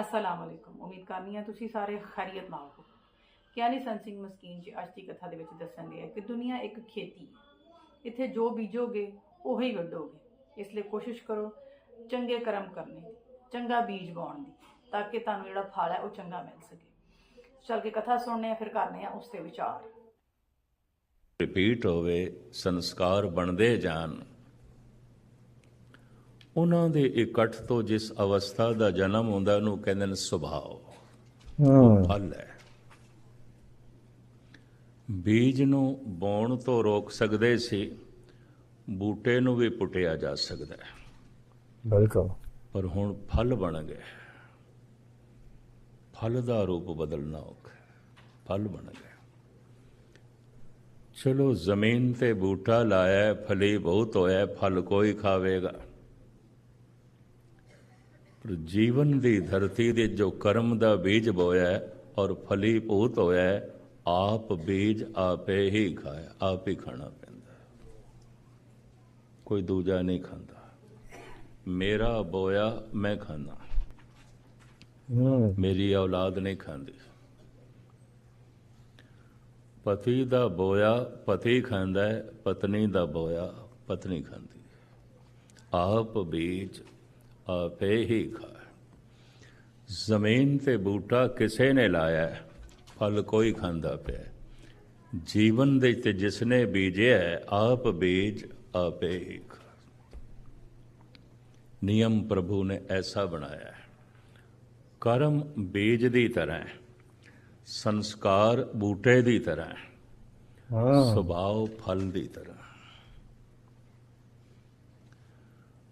ਅਸਲਾਮ ਵਾਲੇਕੁਮ ਉਮੀਦ ਕਰਨੀ ਆ ਤੁਸੀਂ ਸਾਰੇ ਖੈਰੀਅਤ ਨਾਲ ਹੋ ਗਿਆਨੀ ਸੰਤ ਸਿੰਘ ਮਸਕੀਨ ਜੀ ਅੱਜ ਦੀ ਕਥਾ ਦੇ ਵਿੱਚ ਦੱਸਣ ਦੇ ਹੈ ਕਿ ਦੁਨੀਆ ਇੱਕ ਖੇਤੀ ਹੈ ਇੱਥੇ ਜੋ ਬੀਜੋਗੇ ਉਹੀ ਵੱਢੋਗੇ ਇਸ ਲਈ ਕੋਸ਼ਿਸ਼ ਕਰੋ ਚੰਗੇ ਕਰਮ ਕਰਨੇ ਦੀ ਚੰਗਾ ਬੀਜ ਬਾਉਣ ਦੀ ਤਾਂ ਕਿ ਤੁਹਾਨੂੰ ਜਿਹੜਾ ਫਲ ਹੈ ਉਹ ਚੰਗਾ ਮਿਲ ਸਕੇ ਚੱਲ ਕੇ ਕਥਾ ਸੁਣਨੇ ਆ ਫਿਰ ਕਰਨੇ ਆ ਉਸ ਤੇ ਵਿਚਾਰ ਰਿਪੀਟ ਹੋਵੇ ਸੰਸਕਾਰ ਬਣਦੇ ਜਾਣ ਉਹਨਾਂ ਦੇ ਇਕੱਠ ਤੋਂ ਜਿਸ ਅਵਸਥਾ ਦਾ ਜਨਮ ਹੁੰਦਾ ਉਹਨੂੰ ਕਹਿੰਦੇ ਨੇ ਸੁਭਾਅ। ਹੂੰ। ਫਲ ਹੈ। ਬੀਜ ਨੂੰ ਬੋਣ ਤੋਂ ਰੋਕ ਸਕਦੇ ਸੀ ਬੂਟੇ ਨੂੰ ਵੀ ਪੁੱਟਿਆ ਜਾ ਸਕਦਾ ਹੈ। ਬਿਲਕੁਲ। ਪਰ ਹੁਣ ਫਲ ਬਣ ਗਏ। ਫਲ ਦਾ ਰੂਪ ਬਦਲਣਾ ਔਖਾ। ਫਲ ਬਣ ਗਏ। ਚਲੋ ਜ਼ਮੀਨ ਤੇ ਬੂਟਾ ਲਾਇਆ ਫਲੀ ਬਹੁਤ ਹੋਇਆ ਫਲ ਕੋਈ ਖਾਵੇਗਾ। ਪਰ ਜੀਵਨ ਦੀ ਧਰਤੀ ਦੇ ਜੋ ਕਰਮ ਦਾ ਬੀਜ ਬੋਇਆ ਔਰ ਫਲੀ ਭੂਤ ਹੋਇਆ ਆਪ ਬੀਜ ਆਪੇ ਹੀ ਖਾਇਆ, ਆਪ ਹੀ ਖਾਣਾ ਪੈਂਦਾ ਕੋਈ ਦੂਜਾ ਨਹੀਂ ਖਾਂਦਾ। ਮੇਰਾ ਬੋਇਆ ਮੈਂ ਖਾਂਦਾ। ਮੇਰੀ ਔਲਾਦ ਨਹੀਂ ਖਾਂਦੀ। ਪਤੀ ਦਾ ਬੋਇਆ ਪਤੀ ਖਾਂਦਾ ਹੈ, ਪਤਨੀ ਦਾ ਬੋਇਆ ਪਤਨੀ ਖਾਂਦੀ ਆਪ ਬੀਜ ਆਪੇ ਹੀ ਖਾਏ। ਜ਼ਮੀਨ ਤੇ ਬੂਟਾ ਕਿਸੇ ਨੇ ਲਾਇਆ ਫਲ ਕੋਈ ਖਾਂਦਾ ਪਿਆ। ਜੀਵਨ ਦੇ ਤੇ ਜਿਸਨੇ ਬੀਜਿਆ ਹੈ, ਆਪ ਬੀਜ ਆਪੇ ਹੀ ਨਿਯਮ ਪ੍ਰਭੂ ਨੇ ਐਸਾ ਬਣਾਇਆ ਹੈ। ਕਰਮ ਬੀਜ ਦੀ ਤਰ੍ਹਾਂ ਹੈ ਸੰਸਕਾਰ ਬੂਟੇ ਦੀ ਤਰ੍ਹਾਂ ਹਾਂ ਸੁਭਾਅ ਫਲ ਦੀ ਤਰ੍ਹਾਂ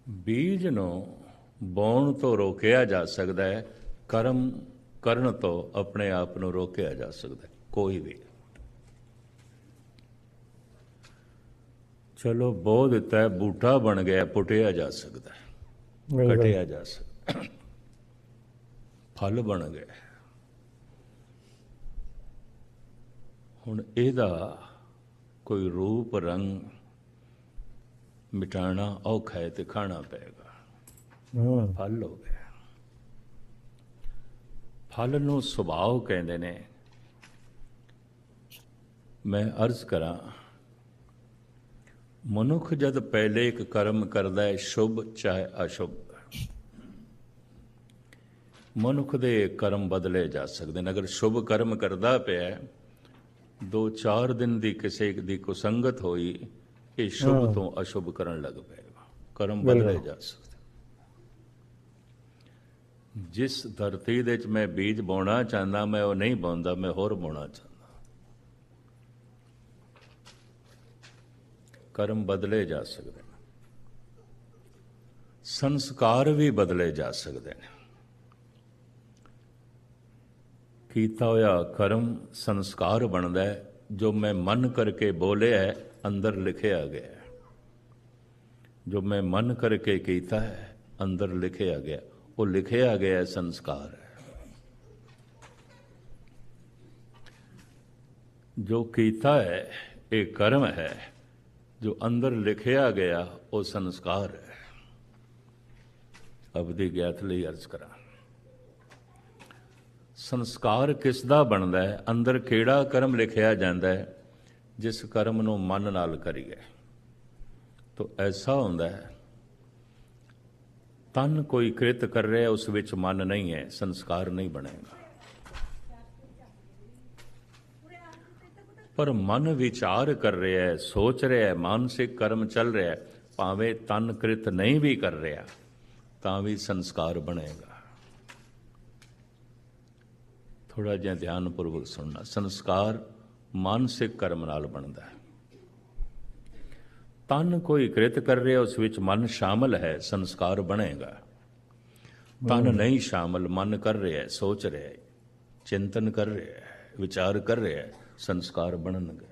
ਬੀਜ ਨੂੰ ਬੋਣ ਤੋਂ ਰੋਕਿਆ ਜਾ ਸਕਦਾ ਹੈ ਕਰਮ ਕਰਨ ਤੋਂ ਆਪਣੇ ਆਪ ਨੂੰ ਰੋਕਿਆ ਜਾ ਸਕਦਾ ਹੈ ਕੋਈ ਵੀ। ਚਲੋ ਬੋ ਦਿੱਤਾ ਬੂਟਾ ਬਣ ਗਿਆ ਪੁੱਟਿਆ ਜਾ ਸਕਦਾ ਹੈ ਕਟਿਆ ਜਾ ਸਕਦਾ ਫਲ ਬਣ ਗਏ ਹੁਣ ਇਹਦਾ ਕੋਈ ਰੂਪ ਰੰਗ ਮਿਟਾਣਾ ਔਖਾ ਹੈ ਤੇ ਖਾਣਾ ਪਏਗਾ। ਫਲ ਹੋ ਗਿਆ। ਫਲ ਨੂੰ ਸੁਭਾਅ ਕਹਿੰਦੇ ਨੇ। ਮੈਂ ਅਰਜ਼ ਕਰਾਂ ਮਨੁੱਖ ਜਦ ਪਹਿਲੇ ਇੱਕ ਕਰਮ ਕਰਦਾ ਹੈ ਸ਼ੁਭ ਚਾਹੇ ਅਸ਼ੁਭ। ਮਨੁੱਖ ਦੇ ਕਰਮ ਬਦਲੇ ਜਾ ਸਕਦੇ ਨੇ। ਅਗਰ ਸ਼ੁਭ ਕਰਮ ਕਰਦਾ ਪਿਆ ਦੋ ਚਾਰ ਦਿਨ ਦੀ ਕਿਸੇ ਦੀ ਕੁਸੰਗਤ ਹੋਈ ਇਹ ਸ਼ੁਭ ਤੋਂ ਅਸ਼ੁਭ ਕਰਨ ਲੱਗ ਪਏਗਾ। ਕਰਮ ਬਦਲੇ ਜਾ ਸਕਦੇ ਜਿਸ ਧਰਤੀ ਦੇ ਵਿੱਚ ਮੈਂ ਬੀਜ ਬੋਣਾ ਚਾਹੁੰਦਾ, ਮੈਂ ਉਹ ਨਹੀਂ ਬੋਂਦਾ, ਮੈਂ ਹੋਰ ਬੋਣਾ ਚਾਹੁੰਦਾ। ਕਰਮ ਬਦਲੇ ਜਾ ਸਕਦੇ ਨੇ। ਸੰਸਕਾਰ ਵੀ ਬਦਲੇ ਜਾ ਸਕਦੇ ਨੇ। ਕੀਤਾ ਹੋਇਆ ਕਰਮ ਸੰਸਕਾਰ ਬਣਦਾ ਹੈ, ਜੋ ਮੈਂ ਮਨ ਕਰਕੇ ਬੋਲਿਆ ਹੈ, ਅੰਦਰ ਲਿਖਿਆ ਗਿਆ ਜੋ ਮੈਂ ਮਨ ਕਰਕੇ ਕੀਤਾ ਹੈ, ਅੰਦਰ ਲਿਖਿਆ ਗਿਆ ਉਹ ਲਿਖਿਆ ਗਿਆ ਸੰਸਕਾਰ ਹੈ। ਜੋ ਕੀਤਾ ਹੈ, ਇਹ ਕਰਮ ਹੈ। ਜੋ ਅੰਦਰ ਲਿਖਿਆ ਗਿਆ, ਉਹ ਸੰਸਕਾਰ ਹੈ। ਅਬਦੀ ਗਿਆਤ ਲਈ ਅਰਜ਼ ਕਰਾਂ। ਸੰਸਕਾਰ ਕਿਸ ਦਾ ਬਣਦਾ ਹੈ? ਅੰਦਰ ਕਿਹੜਾ ਕਰਮ ਲਿਖਿਆ ਜਾਂਦਾ ਹੈ? ਜਿਸ ਕਰਮ ਨੂੰ ਮਨ ਨਾਲ ਕਰੀਏ। ਤੋ ਐਸਾ ਹੁੰਦਾ ਹੈ ਤਨ ਕੋਈ ਕ੍ਰਿਤ ਕਰ ਰਿਹਾ ਉਸ ਵਿੱਚ ਮਨ ਨਹੀਂ ਹੈ, ਸੰਸਕਾਰ ਨਹੀਂ ਬਣੇਗਾ। ਪਰ ਮਨ ਵਿਚਾਰ ਕਰ ਰਿਹਾ ਹੈ, ਸੋਚ ਰਿਹਾ ਹੈ, ਮਾਨਸਿਕ ਕਰਮ ਚੱਲ ਰਿਹਾ ਹੈ, ਭਾਵੇਂ ਤਨ ਕ੍ਰਿਤ ਨਹੀਂ ਵੀ ਕਰ ਰਿਹਾ, ਤਾਂ ਵੀ ਸੰਸਕਾਰ ਬਣੇਗਾ। ਥੋੜਾ ਜਿਹਾ ਧਿਆਨਪੂਰਵਕ ਸੁਣਨਾ, ਸੰਸਕਾਰ ਮਾਨਸਿਕ ਕਰਮ ਨਾਲ ਬਣਦਾ ਹੈ। ਤਨ ਕੋਈ ਕ੍ਰਿਤ ਕਰ ਰਿਹਾ ਉਸ ਵਿੱਚ ਮਨ ਸ਼ਾਮਲ ਹੈ ਸੰਸਕਾਰ ਬਣੇਗਾ। ਤਨ ਨਹੀਂ ਸ਼ਾਮਲ ਮਨ ਕਰ ਰਿਹਾ ਸੋਚ ਰਿਹਾ ਚਿੰਤਨ ਕਰ ਰਿਹਾ ਵਿਚਾਰ ਕਰ ਰਿਹਾ ਸੰਸਕਾਰ ਬਣਨਗੇ।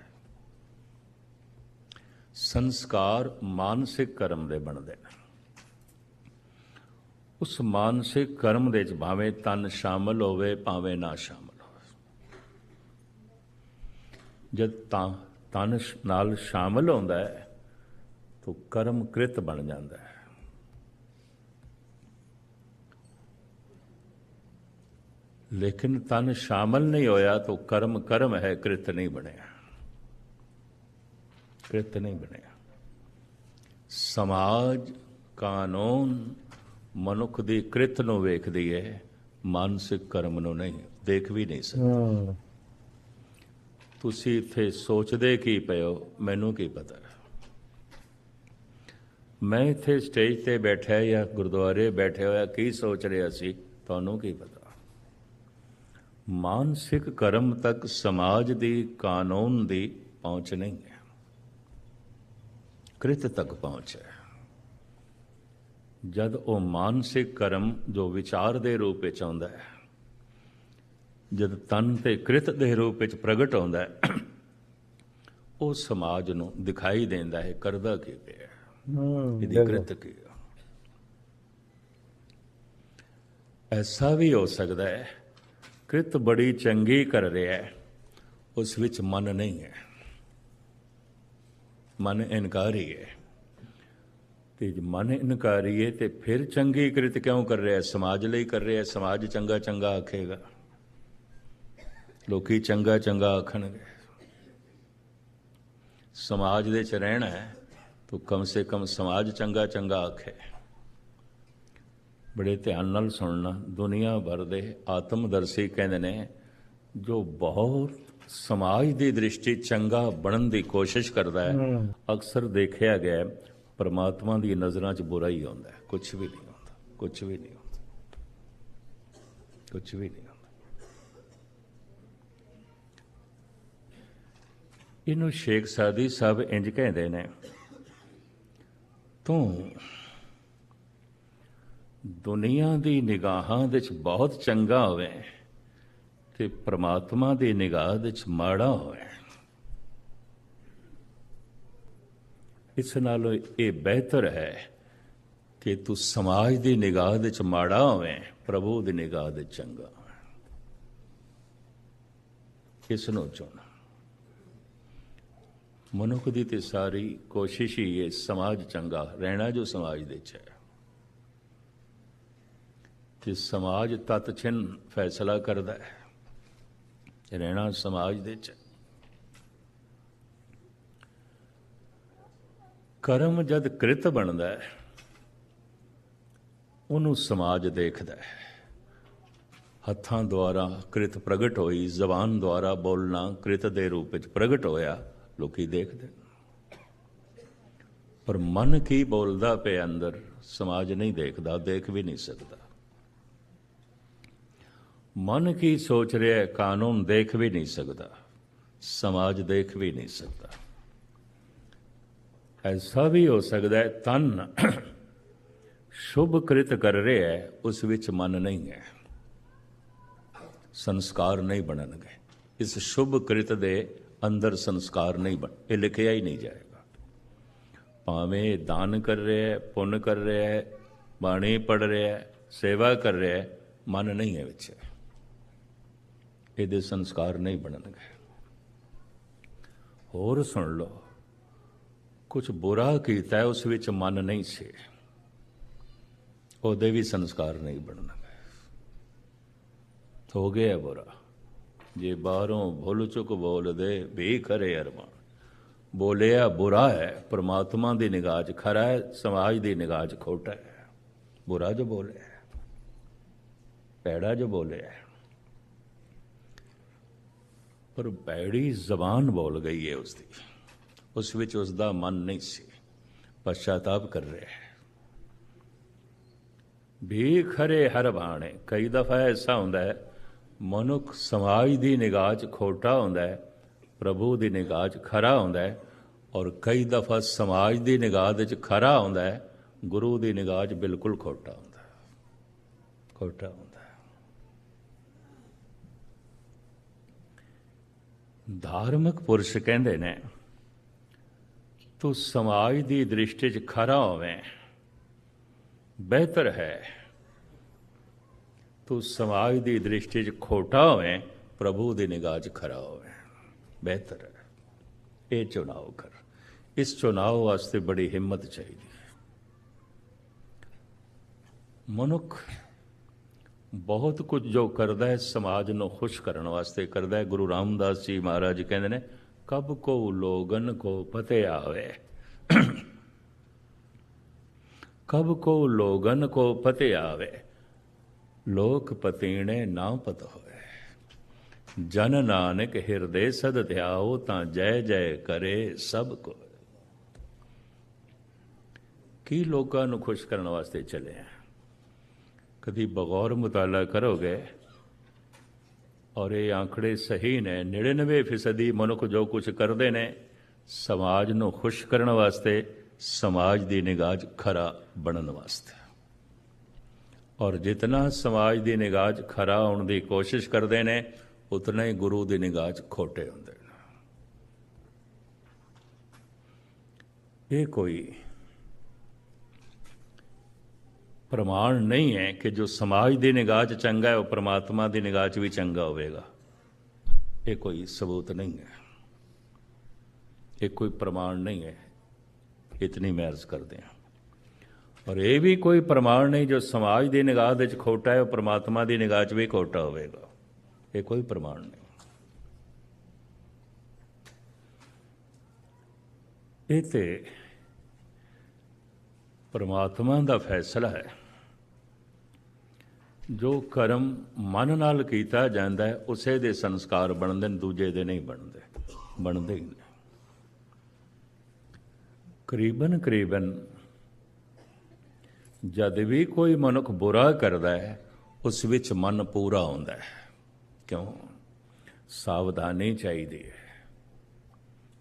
ਸੰਸਕਾਰ ਮਾਨਸਿਕ ਕਰਮ ਦੇ ਬਣਦੇ ਨੇ। ਉਸ ਮਾਨਸਿਕ ਕਰਮ ਦੇ ਵਿੱਚ ਭਾਵੇਂ ਤਨ ਸ਼ਾਮਲ ਹੋਵੇ ਭਾਵੇਂ ਨਾ ਸ਼ਾਮਲ ਹੋਵੇ। ਜਦ ਤਾਂ ਤਨ ਨਾਲ ਸ਼ਾਮਲ ਹੁੰਦਾ ਹੈ ਤਾਂ ਕਰਮ ਕ੍ਰਿਤ ਬਣ ਜਾਂਦਾ ਹੈ। ਲੇਕਿਨ ਤਨ ਸ਼ਾਮਲ ਨਹੀਂ ਹੋਇਆ ਤਾਂ ਕਰਮ ਕਰਮ ਹੈ ਕ੍ਰਿਤ ਨਹੀਂ ਬਣਿਆ। ਕ੍ਰਿਤ ਨਹੀਂ ਬਣਿਆ। ਸਮਾਜ ਕਾਨੂੰਨ ਮਨੁੱਖ ਦੀ ਕ੍ਰਿਤ ਨੂੰ ਵੇਖਦੀ ਹੈ ਮਾਨਸਿਕ ਕਰਮ ਨੂੰ ਨਹੀਂ ਦੇਖ ਵੀ ਨਹੀਂ ਸਕਦਾ। ਤੁਸੀਂ ਇੱਥੇ ਸੋਚਦੇ ਕੀ ਪਏ ਹੋ ਮੈਨੂੰ ਕੀ ਪਤਾ? ਮੈਂ ਇੱਥੇ ਸਟੇਜ ਤੇ ਬੈਠਾ ਜਾਂ ਗੁਰਦੁਆਰੇ ਬੈਠੇ ਹੋਇਆ ਕੀ ਸੋਚ ਰਿਹਾ ਸੀ, ਤੁਹਾਨੂੰ ਕੀ ਪਤਾ? ਮਾਨਸਿਕ ਕਰਮ ਤੱਕ ਸਮਾਜ ਦੀ ਕਾਨੂੰਨ ਦੀ ਪਹੁੰਚ ਨਹੀਂ ਹੈ। ਕ੍ਰਿਤ ਤੱਕ ਪਹੁੰਚ ਹੈ। ਜਦ ਉਹ ਮਾਨਸਿਕ ਕਰਮ ਜੋ ਵਿਚਾਰ ਦੇ ਰੂਪ ਵਿੱਚ ਆਉਂਦਾ ਹੈ, ਜਦ ਤਨ ਤੇ ਕ੍ਰਿਤ ਦੇ ਰੂਪ ਵਿੱਚ ਪ੍ਰਗਟ ਹੁੰਦਾ ਹੈ, ਉਹ ਸਮਾਜ ਨੂੰ ਦਿਖਾਈ ਦਿੰਦਾ ਹੈ, ਕਰਦਾ ਕੀ ਪਿਆ? ਇਹਦੀ ਕ੍ਰਿਤ ਕੀ ਆ। ਐਸਾ ਵੀ ਹੋ ਸਕਦਾ ਹੈ ਕ੍ਰਿਤ ਬੜੀ ਚੰਗੀ ਕਰ ਰਿਹਾ ਹੈ ਉਸ ਵਿੱਚ ਮਨ ਨਹੀਂ ਹੈ। ਮਨ ਇਨਕਾਰੀ ਹੈ। ਤੇ ਜੇ ਮਨ ਇਨਕਾਰੀ ਹੈ ਤੇ ਫਿਰ ਚੰਗੀ ਕ੍ਰਿਤ ਕਿਉਂ ਕਰ ਰਿਹਾ ਹੈ? ਸਮਾਜ ਲਈ ਕਰ ਰਿਹਾ ਹੈ ਸਮਾਜ ਚੰਗਾ ਚੰਗਾ ਆਖੇਗਾ। ਲੋਕੀ ਚੰਗਾ ਚੰਗਾ ਆਖਣਗੇ। ਸਮਾਜ ਦੇ ਚ ਰਹਿਣਾ ਹੈ। ਤੋ ਕਮ ਸੇ ਕਮ ਸਮਾਜ ਚੰਗਾ ਚੰਗਾ ਆਖੇ। ਬੜੇ ਧਿਆਨ ਨਾਲ ਸੁਣਨਾ ਦੁਨੀਆ ਭਰ ਦੇ ਆਤਮਦਰਸ਼ੀ ਕਹਿੰਦੇ ਨੇ ਜੋ ਬਹੁਤ ਸਮਾਜ ਦੀ ਦ੍ਰਿਸ਼ਟੀ ਚੰਗਾ ਬਣਨ ਦੀ ਕੋਸ਼ਿਸ਼ ਕਰਦਾ ਹੈ। ਅਕਸਰ ਦੇਖਿਆ ਗਿਆ ਪਰਮਾਤਮਾ ਦੀ ਨਜ਼ਰਾਂ 'ਚ ਬੁਰਾ ਹੀ ਹੁੰਦਾ ਹੈ। ਕੁਝ ਵੀ ਨਹੀਂ ਹੁੰਦਾ ਕੁਝ ਵੀ ਨਹੀਂ ਹੁੰਦਾ ਕੁਝ ਵੀ ਨਹੀਂ ਹੁੰਦਾ ਇਹਨੂੰ ਸ਼ੇਖ ਸਾਦੀ ਸਾਹਿਬ ਇੰਜ ਕਹਿੰਦੇ ਨੇ ਤੂੰ ਦੁਨੀਆ ਦੀ ਨਿਗਾਹਾਂ ਵਿੱਚ ਬਹੁਤ ਚੰਗਾ ਹੋਵੇ ਤੇ ਪ੍ਰਮਾਤਮਾ ਦੀ ਨਿਗਾਹ ਵਿੱਚ ਮਾੜਾ ਹੋਵੇ। ਇਸ ਨਾਲੋਂ ਇਹ ਬਿਹਤਰ ਹੈ ਕਿ ਤੂੰ ਸਮਾਜ ਦੀ ਨਿਗਾਹ ਵਿੱਚ ਮਾੜਾ ਹੋਵੇ, ਪ੍ਰਭੂ ਦੀ ਨਿਗਾਹ ਵਿੱਚ ਚੰਗਾ ਹੋਵੇ। ਇਸ ਨੂੰ ਚੁਣ। ਮਨੁੱਖ ਦੀ ਤੇ ਸਾਰੀ ਕੋਸ਼ਿਸ਼ ਹੀ ਹੈ ਸਮਾਜ ਚੰਗਾ ਰਹਿਣਾ ਜੋ ਸਮਾਜ ਦੇ ਚ ਹੈ। ਤੇ ਸਮਾਜ ਤਤ ਛਿਨ ਫੈਸਲਾ ਕਰਦਾ ਹੈ। ਰਹਿਣਾ ਸਮਾਜ ਦੇ ਚ ਕਰਮ ਜਦ ਕ੍ਰਿਤ ਬਣਦਾ ਹੈ, ਉਹਨੂੰ ਸਮਾਜ ਦੇਖਦਾ ਹੈ। ਹੱਥਾਂ ਦੁਆਰਾ ਕ੍ਰਿਤ ਪ੍ਰਗਟ ਹੋਈ, ਜ਼ਬਾਨ ਦੁਆਰਾ ਬੋਲਣਾ ਕ੍ਰਿਤ ਦੇ ਰੂਪ ਵਿੱਚ ਪ੍ਰਗਟ ਹੋਇਆ ਲੋਕੀ ਦੇਖਦੇ ਪਰ ਮਨ ਕੀ ਬੋਲਦਾ ਪਿਆ ਅੰਦਰ, ਸਮਾਜ ਨਹੀਂ ਦੇਖਦਾ, ਦੇਖ ਵੀ ਨਹੀਂ ਸਕਦਾ। ਮਨ ਕੀ ਸੋਚ ਰਿਹਾ ਕਾਨੂੰਨ ਦੇਖ ਵੀ ਨਹੀਂ ਸਕਦਾ, ਸਮਾਜ ਦੇਖ ਵੀ ਨਹੀਂ ਸਕਦਾ। ਐਸਾ ਵੀ ਹੋ ਸਕਦਾ ਹੈ, ਤਨ ਸ਼ੁਭ ਕ੍ਰਿਤ ਕਰ ਰਿਹਾ ਹੈ, ਉਸ ਵਿੱਚ ਮਨ ਨਹੀਂ ਹੈ। ਸੰਸਕਾਰ ਨਹੀਂ ਬਣਨਗੇ। ਇਸ ਸ਼ੁਭ ਕ੍ਰਿਤ ਦੇ ਅੰਦਰ ਸੰਸਕਾਰ ਨਹੀਂ ਬਣ, ਇਹ ਲਿਖਿਆ ਹੀ ਨਹੀਂ ਜਾਏਗਾ। ਭਾਵੇਂ ਦਾਨ ਕਰ ਰਿਹਾ ਹੈ, ਪੁੰਨ ਕਰ ਰਿਹਾ ਹੈ, ਬਾਣੀ ਪੜ ਰਿਹਾ ਹੈ, ਸੇਵਾ ਕਰ ਰਿਹਾ ਹੈ, ਮਨ ਨਹੀਂ ਹੈ ਵਿੱਚ। ਇਹਦੇ ਸੰਸਕਾਰ ਨਹੀਂ ਬਣਨਗੇ। ਹੋਰ ਸੁਣ ਲਓ ਕੁਝ ਬੁਰਾ ਕੀਤਾ ਉਸ ਵਿੱਚ ਮਨ ਨਹੀਂ ਸੀ। ਉਹਦੇ ਵੀ ਸੰਸਕਾਰ ਨਹੀਂ ਬਣਨਗੇ। ਹੋ ਗਿਆ ਬੁਰਾ। ਜੇ ਬਾਹਰੋਂ ਭੁੱਲ ਚੁੱਕ ਬੋਲਦੇ ਬੇਖਰੇ ਖਰੇ ਅਰਮਾਨ। ਬੋਲਿਆ ਬੁਰਾ ਹੈ ਪ੍ਰਮਾਤਮਾ ਦੀ ਨਿਗਾਹ 'ਚ ਖਰਾ ਹੈ ਸਮਾਜ ਦੀ ਨਿਗਾਹ 'ਚ ਖੋਟਾ ਹੈ। ਬੁਰਾ ਜੋ ਬੋਲਿਆ ਹੈ, ਭੈੜਾ ਜੋ ਬੋਲਿਆ ਪਰ ਭੈੜੀ ਜ਼ਬਾਨ ਬੋਲ ਗਈ ਹੈ ਉਸ ਦੀ ਉਸ ਵਿੱਚ ਉਸ ਦਾ ਮਨ ਨਹੀਂ ਸੀ। ਪਛਤਾਪ ਕਰ ਰਿਹਾ ਹੈ। ਵੀ ਖਰੇ ਹਰ ਬਾਣੇ ਕਈ ਦਫਾ ਐਸਾ ਹੁੰਦਾ ਹੈ ਮਨੁੱਖ ਸਮਾਜ ਦੀ ਨਿਗਾਹ 'ਚ ਖੋਟਾ ਹੁੰਦਾ ਹੈ, ਪ੍ਰਭੂ ਦੀ ਨਿਗਾਹ 'ਚ ਖਰਾ ਹੁੰਦਾ ਹੈ ਔਰ ਕਈ ਦਫਾ ਸਮਾਜ ਦੀ ਨਿਗਾਹ ਦੇ 'ਚ ਖਰਾ ਹੁੰਦਾ ਹੈ, ਗੁਰੂ ਦੀ ਨਿਗਾਹ 'ਚ ਬਿਲਕੁਲ ਖੋਟਾ ਹੁੰਦਾ ਹੈ। ਖੋਟਾ ਹੁੰਦਾ ਹੈ। ਧਾਰਮਿਕ ਪੁਰਸ਼ ਕਹਿੰਦੇ ਨੇ, ਤੂੰ ਸਮਾਜ ਦੀ ਦ੍ਰਿਸ਼ਟੀ 'ਚ ਖਰਾ ਹੋਵੇਂ, ਬਿਹਤਰ ਹੈ। ਤੂੰ ਸਮਾਜ ਦੀ ਦ੍ਰਿਸ਼ਟੀ 'ਚ ਖੋਟਾ ਹੋਵੇਂ ਪ੍ਰਭੂ ਦੀ ਨਿਗਾਹ 'ਚ ਖਰਾ ਹੋਵੇਂ ਬਿਹਤਰ ਹੈ ਇਹ ਚੁਣਾਵ ਕਰ ਇਸ ਚੁਣਾਵ ਵਾਸਤੇ ਬੜੀ ਹਿੰਮਤ ਚਾਹੀਦੀ ਹੈ ਮਨੁੱਖ ਬਹੁਤ ਕੁਝ ਜੋ ਕਰਦਾ ਹੈ ਸਮਾਜ ਨੂੰ ਖੁਸ਼ ਕਰਨ ਵਾਸਤੇ ਕਰਦਾ ਹੈ ਗੁਰੂ ਰਾਮਦਾਸ ਜੀ ਮਹਾਰਾਜ ਕਹਿੰਦੇ ਨੇ ਕਬ ਕੋ ਲੋਗਨ ਕੋ ਪਤੇ ਆਵੇ ਕਬ ਕੋ ਲੋਗਨ ਕੋ ਪਤੇ ਆਵੇ ਲੋਕ ਪਤੀਣੇ ਨਾ ਪਤ ਹੋਏ। ਜਨ ਨਾਨਕ ਹਿਰਦੇ ਸਦ ਧਿਆਓ, ਤਾਂ ਜੈ ਜੈ ਕਰੇ ਸਭ ਕੋ। ਕੀ ਲੋਕਾਂ ਨੂੰ ਖੁਸ਼ ਕਰਨ ਵਾਸਤੇ ਚਲੇ ਆ? ਕਦੀ ਬਗੌਰ ਮੁਤਾਲਾ ਕਰੋਗੇ? ਔਰ ਇਹ ਆંકੜੇ ਸਹੀ ਨੇ। 99% ਫੀਸਦੀ ਮਨੁੱਖ ਜੋ ਕੁਝ ਕਰਦੇ ਨੇ, ਸਮਾਜ ਨੂੰ ਖੁਸ਼ ਕਰਨ ਵਾਸਤੇ ਸਮਾਜ ਦੀ ਨਿਗਾਹ ਖਰਾ ਬਣਨ ਵਾਸਤੇ। ਔਰ ਜਿਤਨਾ ਸਮਾਜ ਦੀ ਨਿਗਾਹ 'ਚ ਖਰਾ ਹੋਣ ਦੀ ਕੋਸ਼ਿਸ਼ ਕਰਦੇ ਨੇ, ਉਤਨਾ ਹੀ ਗੁਰੂ ਦੀ ਨਿਗਾਹ 'ਚ ਖੋਟੇ ਹੁੰਦੇ ਨੇ। ਇਹ ਕੋਈ ਪ੍ਰਮਾਣ ਨਹੀਂ ਹੈ ਕਿ ਜੋ ਸਮਾਜ ਦੀ ਨਿਗਾਹ 'ਚ ਚੰਗਾ ਹੈ, ਉਹ ਪ੍ਰਮਾਤਮਾ ਦੀ ਨਿਗਾਹ 'ਚ ਵੀ ਚੰਗਾ ਹੋਵੇਗਾ। ਇਹ ਕੋਈ ਸਬੂਤ ਨਹੀਂ ਹੈ। ਇਹ ਕੋਈ ਪ੍ਰਮਾਣ ਨਹੀਂ ਹੈ। ਇਤਨੀ ਮੈਂ ਅਰਜ਼ ਕਰਦੇ ਹਾਂ। ਔਰ ਇਹ ਵੀ ਕੋਈ ਪ੍ਰਮਾਣ ਨਹੀਂ, ਜੋ ਸਮਾਜ ਦੀ ਨਿਗਾਹ ਵਿੱਚ ਖੋਟਾ ਹੈ, ਉਹ ਪ੍ਰਮਾਤਮਾ ਦੀ ਨਿਗਾਹ 'ਚ ਵੀ ਖੋਟਾ ਹੋਵੇਗਾ। ਇਹ ਕੋਈ ਪ੍ਰਮਾਣ ਨਹੀਂ। ਇਹ ਤੇ ਪਰਮਾਤਮਾ ਦਾ ਫੈਸਲਾ ਹੈ। ਜੋ ਕਰਮ ਮਨ ਨਾਲ ਕੀਤਾ ਜਾਂਦਾ ਹੈ, ਉਸੇ ਦੇ ਸੰਸਕਾਰ ਬਣਦੇ ਨੇ, ਦੂਜੇ ਦੇ ਨਹੀਂ ਬਣਦੇ। ਬਣਦੇ ਹੀ ਨਹੀਂ ਕਰੀਬਨ ਕਰੀਬਨ ਜਦ ਵੀ ਕੋਈ ਮਨੁੱਖ ਬੁਰਾ ਕਰਦਾ ਹੈ, ਉਸ ਵਿੱਚ ਮਨ ਪੂਰਾ ਆਉਂਦਾ ਹੈ। ਕਿਉਂ? ਸਾਵਧਾਨੀ ਚਾਹੀਦੀ ਹੈ।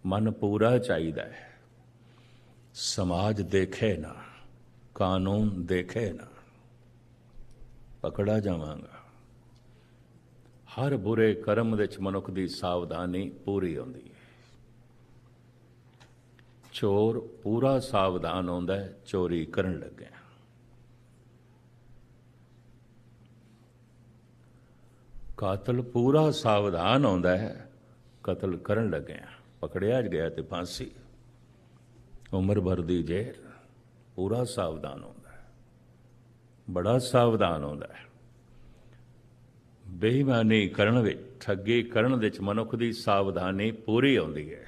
ਮਨ ਪੂਰਾ ਚਾਹੀਦਾ ਹੈ। ਸਮਾਜ ਦੇਖੇ ਨਾ, ਕਾਨੂੰਨ ਦੇਖੇ ਨਾ। ਪਕੜਾ ਜਾਵਾਂਗਾ। ਹਰ ਬੁਰੇ ਕਰਮ ਵਿੱਚ ਮਨੁੱਖ ਦੀ ਸਾਵਧਾਨੀ ਪੂਰੀ ਹੁੰਦੀ ਹੈ। ਚੋਰ ਪੂਰਾ ਸਾਵਧਾਨ ਹੁੰਦਾ ਚੋਰੀ ਕਰਨ ਲੱਗਿਆ। ਕਾਤਲ ਪੂਰਾ ਸਾਵਧਾਨ ਆਉਂਦਾ ਹੈ। ਕਤਲ ਕਰਨ ਲੱਗਿਆ ਪਕੜਿਆ ਗਿਆ ਤੇ ਫਾਂਸੀ। ਉਮਰ ਭਰ ਦੀ ਜੇਲ੍ਹ। ਪੂਰਾ ਸਾਵਧਾਨ ਹੁੰਦਾ ਹੈ। ਬੜਾ ਸਾਵਧਾਨ ਹੁੰਦਾ ਹੈ। ਬੇਈਮਾਨੀ ਕਰਨ ਵਿੱਚ, ਠੱਗੀ ਕਰਨ ਵਿੱਚ ਮਨੁੱਖ ਦੀ ਸਾਵਧਾਨੀ ਪੂਰੀ ਆਉਂਦੀ ਹੈ।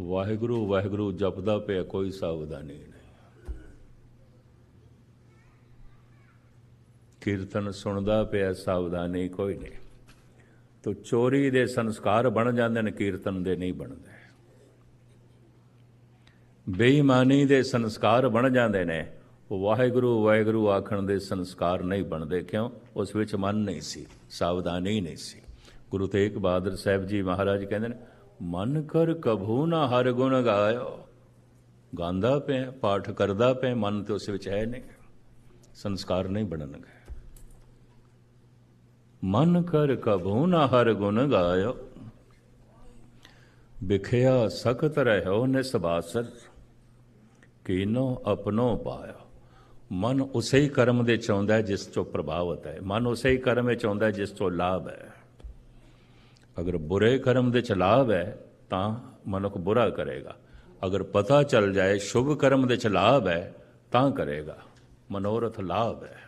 ਵਾਹਿਗੁਰੂ ਵਾਹਿਗੁਰੂ ਜਪਦਾ ਪਿਆ ਕੋਈ ਸਾਵਧਾਨੀ ਨਹੀਂ। ਕੀਰਤਨ ਸੁਣਦਾ ਪਿਆ, ਸਾਵਧਾਨੀ ਕੋਈ ਨਹੀਂ। ਤੋ ਚੋਰੀ ਦੇ ਸੰਸਕਾਰ ਬਣ ਜਾਂਦੇ ਨੇ, ਕੀਰਤਨ ਦੇ ਨਹੀਂ ਬਣਦੇ। ਬੇਈਮਾਨੀ ਦੇ ਸੰਸਕਾਰ ਬਣ ਜਾਂਦੇ ਨੇ, ਵਾਹਿਗੁਰੂ ਵਾਹਿਗੁਰੂ ਆਖਣ ਦੇ ਸੰਸਕਾਰ ਨਹੀਂ ਬਣਦੇ। ਕਿਉਂ? ਉਸ ਵਿੱਚ ਮਨ ਨਹੀਂ ਸੀ, ਸਾਵਧਾਨੀ ਨਹੀਂ ਸੀ। ਗੁਰੂ ਤੇਗ ਬਹਾਦਰ ਸਾਹਿਬ ਜੀ ਮਹਾਰਾਜ ਕਹਿੰਦੇ ਨੇ, ਮਨ ਕਰ ਕਭੂ ਨਾ ਹਰ ਗੁਣ ਗਾਇਓ। ਗਾਉਂਦਾ ਪਿਆ, ਪਾਠ ਕਰਦਾ ਪਿਆ, ਮਨ ਤੇ ਉਸ ਵਿੱਚ ਹੈ ਨਹੀਂ। ਸੰਸਕਾਰ ਨਹੀਂ ਬਣਨਗੇ। ਮਨ ਕਰ ਕਭੂ ਨਾ ਹਰ ਗੁਣ ਗਾਇਓ। ਵਿਖਿਆ ਸਖਤ ਰਹਿਓ ਨਿਸਬਾਸਰ ਕੀਨੋ ਆਪਣੋ ਪਾਇਓ। ਮਨ ਉਸੇ ਹੀ ਕਰਮ ਦੇ ਚਾਹੁੰਦਾ ਹੈ ਜਿਸ ਤੋਂ ਪ੍ਰਭਾਵਤ ਹੈ। ਮਨ ਉਸੇ ਹੀ ਕਰਮ ਵਿੱਚ ਆਉਂਦਾ ਜਿਸ ਤੋਂ ਲਾਭ ਹੈ। ਅਗਰ ਬੁਰੇ ਕਰਮ ਦੇ ਚ ਲਾਭ ਹੈ, ਤਾਂ ਮਨੁੱਖ ਬੁਰਾ ਕਰੇਗਾ। ਅਗਰ ਪਤਾ ਚੱਲ ਜਾਏ, ਸ਼ੁਭ ਕਰਮ ਦੇ ਚ ਲਾਭ ਹੈ, ਤਾਂ ਕਰੇਗਾ। ਮਨੋਰਥ ਲਾਭ ਹੈ।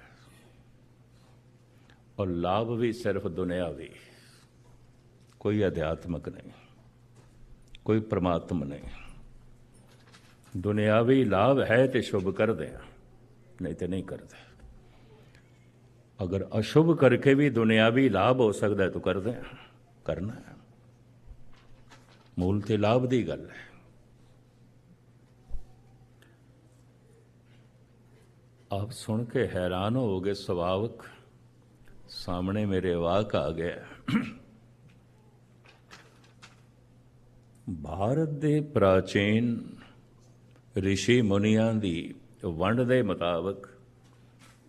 ਔਰ ਲਾਭ ਵੀ ਸਿਰਫ ਦੁਨਿਆਵੀ ਕੋਈ ਅਧਿਆਤਮਕ ਨਹੀਂ, ਕੋਈ ਪ੍ਰਮਾਤਮ ਨਹੀਂ। ਦੁਨਿਆਵੀ ਲਾਭ ਹੈ ਤੇ ਸ਼ੁਭ ਕਰਦੇ ਆ, ਨਹੀਂ ਤੇ ਨਹੀਂ ਕਰਦੇ। ਅਗਰ ਅਸ਼ੁਭ ਕਰਕੇ ਵੀ ਦੁਨਿਆਵੀ ਲਾਭ ਹੋ ਸਕਦਾ ਹੈ ਤਾਂ ਕਰਦੇ ਆ, ਕਰਨਾ ਹੈ। ਮੂਲ ਤੇ ਲਾਭ ਦੀ ਗੱਲ ਹੈ। ਆਪ ਸੁਣ ਕੇ ਹੈਰਾਨ ਹੋਗੇ ਸੁਭਾਵਕ ਸਾਹਮਣੇ ਮੇਰੇ ਵਾਕ ਆ ਗਿਆ। ਭਾਰਤ ਦੇ ਪ੍ਰਾਚੀਨ ઋષਿ ਮੁਨੀਆਂ ਦੀ ਵੰਡ ਦੇ ਮੁਤਾਬਕ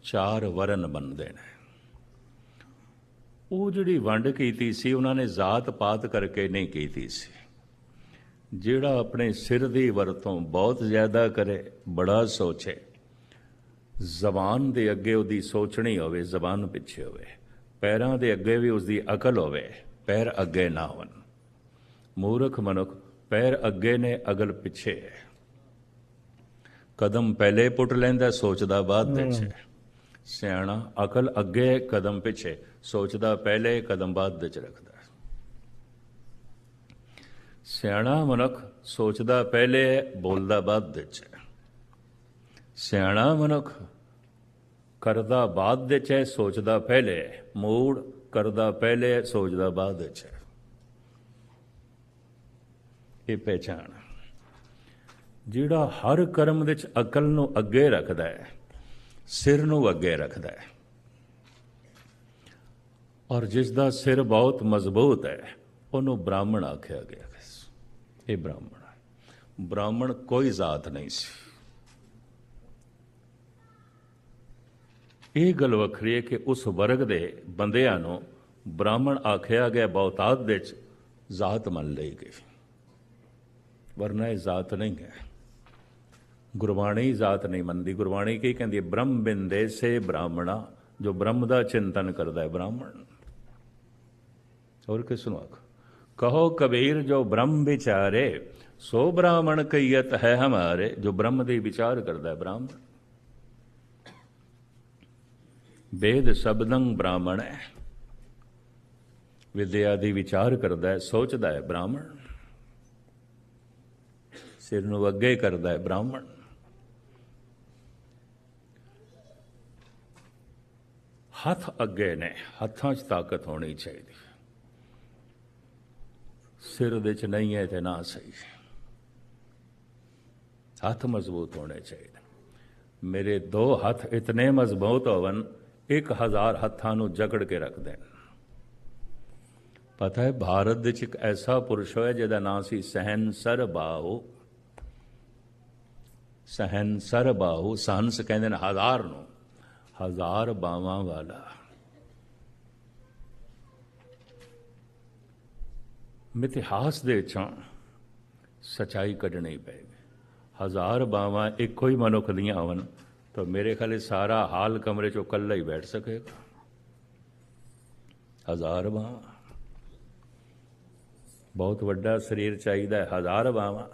ਚਾਰ ਵਰਨ ਬਣਦੇ ਨੇ। ਉਹ ਜਿਹੜੀ ਵੰਡ ਕੀਤੀ ਸੀ, ਉਹਨਾਂ ਨੇ ਜਾਤ ਪਾਤ ਕਰਕੇ ਨਹੀਂ ਕੀਤੀ ਸੀ। ਜਿਹੜਾ ਆਪਣੇ ਸਿਰ ਦੀ ਵਰਤੋਂ ਬਹੁਤ ਜ਼ਿਆਦਾ ਕਰੇ, ਬੜਾ ਸੋਚੇ। ਜ਼ਬਾਨ ਦੇ ਅੱਗੇ ਉਹਦੀ ਸੋਚਣੀ ਹੋਵੇ, ਜ਼ਬਾਨ ਪਿੱਛੇ ਹੋਵੇ। ਪੈਰਾਂ ਦੇ ਅੱਗੇ ਵੀ ਉਸਦੀ ਅਕਲ ਹੋਵੇ, ਪੈਰ ਅੱਗੇ ਨਾ ਹੋਣ। ਮੂਰਖ ਮਨੁੱਖ, ਪੈਰ ਅੱਗੇ ਨੇ, ਅਗਲ ਪਿੱਛੇ ਹੈ। ਕਦਮ ਪਹਿਲੇ ਪੁੱਟ ਲੈਂਦਾ, ਸੋਚਦਾ ਬਾਅਦ ਵਿੱਚ ਹੈ। ਸਿਆਣਾ, ਅਕਲ ਅੱਗੇ, ਕਦਮ ਪਿੱਛੇ। ਸੋਚਦਾ ਪਹਿਲੇ, ਕਦਮ ਬਾਅਦ ਵਿੱਚ ਰੱਖਦਾ ਸਿਆਣਾ ਮਨੁੱਖ, ਸੋਚਦਾ ਪਹਿਲੇ, ਬੋਲਦਾ ਬਾਅਦ ਵਿੱਚ ਹੈ। ਸਿਆਣਾ ਮਨੁੱਖ ਕਰਦਾ ਬਾਅਦ ਵਿੱਚ ਹੈ, ਸੋਚਦਾ ਪਹਿਲੇ। ਹੈ। ਮੂੜ ਕਰਦਾ ਪਹਿਲੇ, ਸੋਚਦਾ ਬਾਅਦ ਵਿੱਚ। ਹੈ ਇਹ ਪਹਿਚਾਣ। ਜਿਹੜਾ ਹਰ ਕਰਮ ਵਿੱਚ ਅਕਲ ਨੂੰ ਅੱਗੇ ਰੱਖਦਾ ਹੈ, ਸਿਰ ਨੂੰ ਅੱਗੇ ਰੱਖਦਾ ਹੈ, ਔਰ ਜਿਸ ਦਾ ਸਿਰ ਬਹੁਤ ਮਜ਼ਬੂਤ ਹੈ, ਉਹਨੂੰ ਬ੍ਰਾਹਮਣ ਆਖਿਆ ਗਿਆ ਹੈ। ਇਹ ਬ੍ਰਾਹਮਣ ਹੈ। ਬ੍ਰਾਹਮਣ ਕੋਈ ਜ਼ਾਤ ਨਹੀਂ ਸੀ। ਇਹ ਗੱਲ ਵੱਖਰੀ ਹੈ ਕਿ ਉਸ ਵਰਗ ਦੇ ਬੰਦਿਆਂ ਨੂੰ ਬ੍ਰਾਹਮਣ ਆਖਿਆ ਗਿਆ ਬਹੁਤਾਤ ਵਿੱਚ ਜ਼ਾਤ ਮੰਨ ਲਈ ਗਈ। ਵਰਨਾ ਇਹ ਜ਼ਾਤ ਨਹੀਂ ਹੈ। ਗੁਰਬਾਣੀ ਜ਼ਾਤ ਨਹੀਂ ਮੰਨਦੀ। ਗੁਰਬਾਣੀ ਕੀ ਕਹਿੰਦੀ ਹੈ? ਬ੍ਰਹਮ ਬਿੰਦੇ ਸੇ ਬ੍ਰਾਹਮਣਾ, ਜੋ ਬ੍ਰਹਮ ਦਾ ਚਿੰਤਨ ਕਰਦਾ ਹੈ, ਬ੍ਰਾਹਮਣ। ਹੋਰ ਕਿਸ ਨੂੰ ਆਖ? ਕਹੋ ਕਬੀਰ, ਜੋ ਬ੍ਰਹਮ ਵਿਚਾਰੇ, ਸੋ ਬ੍ਰਾਹਮਣ ਕਈਤ ਹੈ ਹਮਾਰੇ, ਜੋ ਬ੍ਰਹਮ ਦੇ ਵਿਚਾਰ ਕਰਦਾ ਹੈ, ਬ੍ਰਾਹਮਣ। ਵੇਦ ਸ਼ਬਦੰ ਬ੍ਰਾਹਮਣ ਹੈ ਵਿਦਿਆ ਦੀ ਵਿਚਾਰ ਕਰਦਾ ਹੈ ਸੋਚਦਾ ਹੈ ਬ੍ਰਾਹਮਣ। ਸਿਰ ਨੂੰ ਅੱਗੇ ਕਰਦਾ ਹੈ ਬ੍ਰਾਹਮਣ। ਹੱਥ ਅੱਗੇ ਨੇ, ਹੱਥਾਂ 'ਚ ਤਾਕਤ ਹੋਣੀ ਚਾਹੀਦੀ। ਸਿਰ ਦੇ 'ਚ ਨਹੀਂ ਹੈ ਤੇ ਨਾ ਸਹੀ। ਹੱਥ ਮਜ਼ਬੂਤ ਹੋਣੇ ਚਾਹੀਦੇ। ਮੇਰੇ ਦੋ ਹੱਥ ਇਤਨੇ ਮਜ਼ਬੂਤ ਹੋਵਨ 1000 ਹੱਥਾਂ ਨੂੰ ਜਕੜ ਕੇ ਰੱਖ ਦੇਣ। ਪਤਾ ਹੈ, ਭਾਰਤ ਦੇ ਵਿੱਚ ਇੱਕ ਐਸਾ ਪੁਰਸ਼ ਹੋਇਆ ਜਿਹਦਾ ਨਾਮ ਸੀ ਸਹਿਨਸਰ ਬਾਹੂ ਸਹਿਨਸਰ ਬਾਹੂ ਸਹੰਸ ਕਹਿੰਦੇ ਨੇ ਹਜ਼ਾਰ ਨੂੰ। ਹਜ਼ਾਰ ਬਾਵਾਂ ਵਾਲਾ। ਮਿਥਿਹਾਸ ਦੇ ਵਿੱਚੋਂ ਸਚਾਈ ਕੱਢਣੀ ਪਏਗੀ। ਹਜ਼ਾਰ ਬਾਵਾਂ ਇੱਕੋ ਹੀ ਮਨੁੱਖ ਦੀਆਂ ਹੋਵਨ ਤਾਂ ਮੇਰੇ ਖਿਆਲ ਇਹ ਸਾਰਾ ਹਾਲ ਕਮਰੇ ਚੋਂ ਇਕੱਲਾ ਹੀ ਬੈਠ ਸਕੇਗਾ। ਹਜ਼ਾਰ ਬਾਵਾਂ ਬਹੁਤ ਵੱਡਾ ਸਰੀਰ ਚਾਹੀਦਾ ਹੈ, ਹਜ਼ਾਰ ਬਾਵਾਂ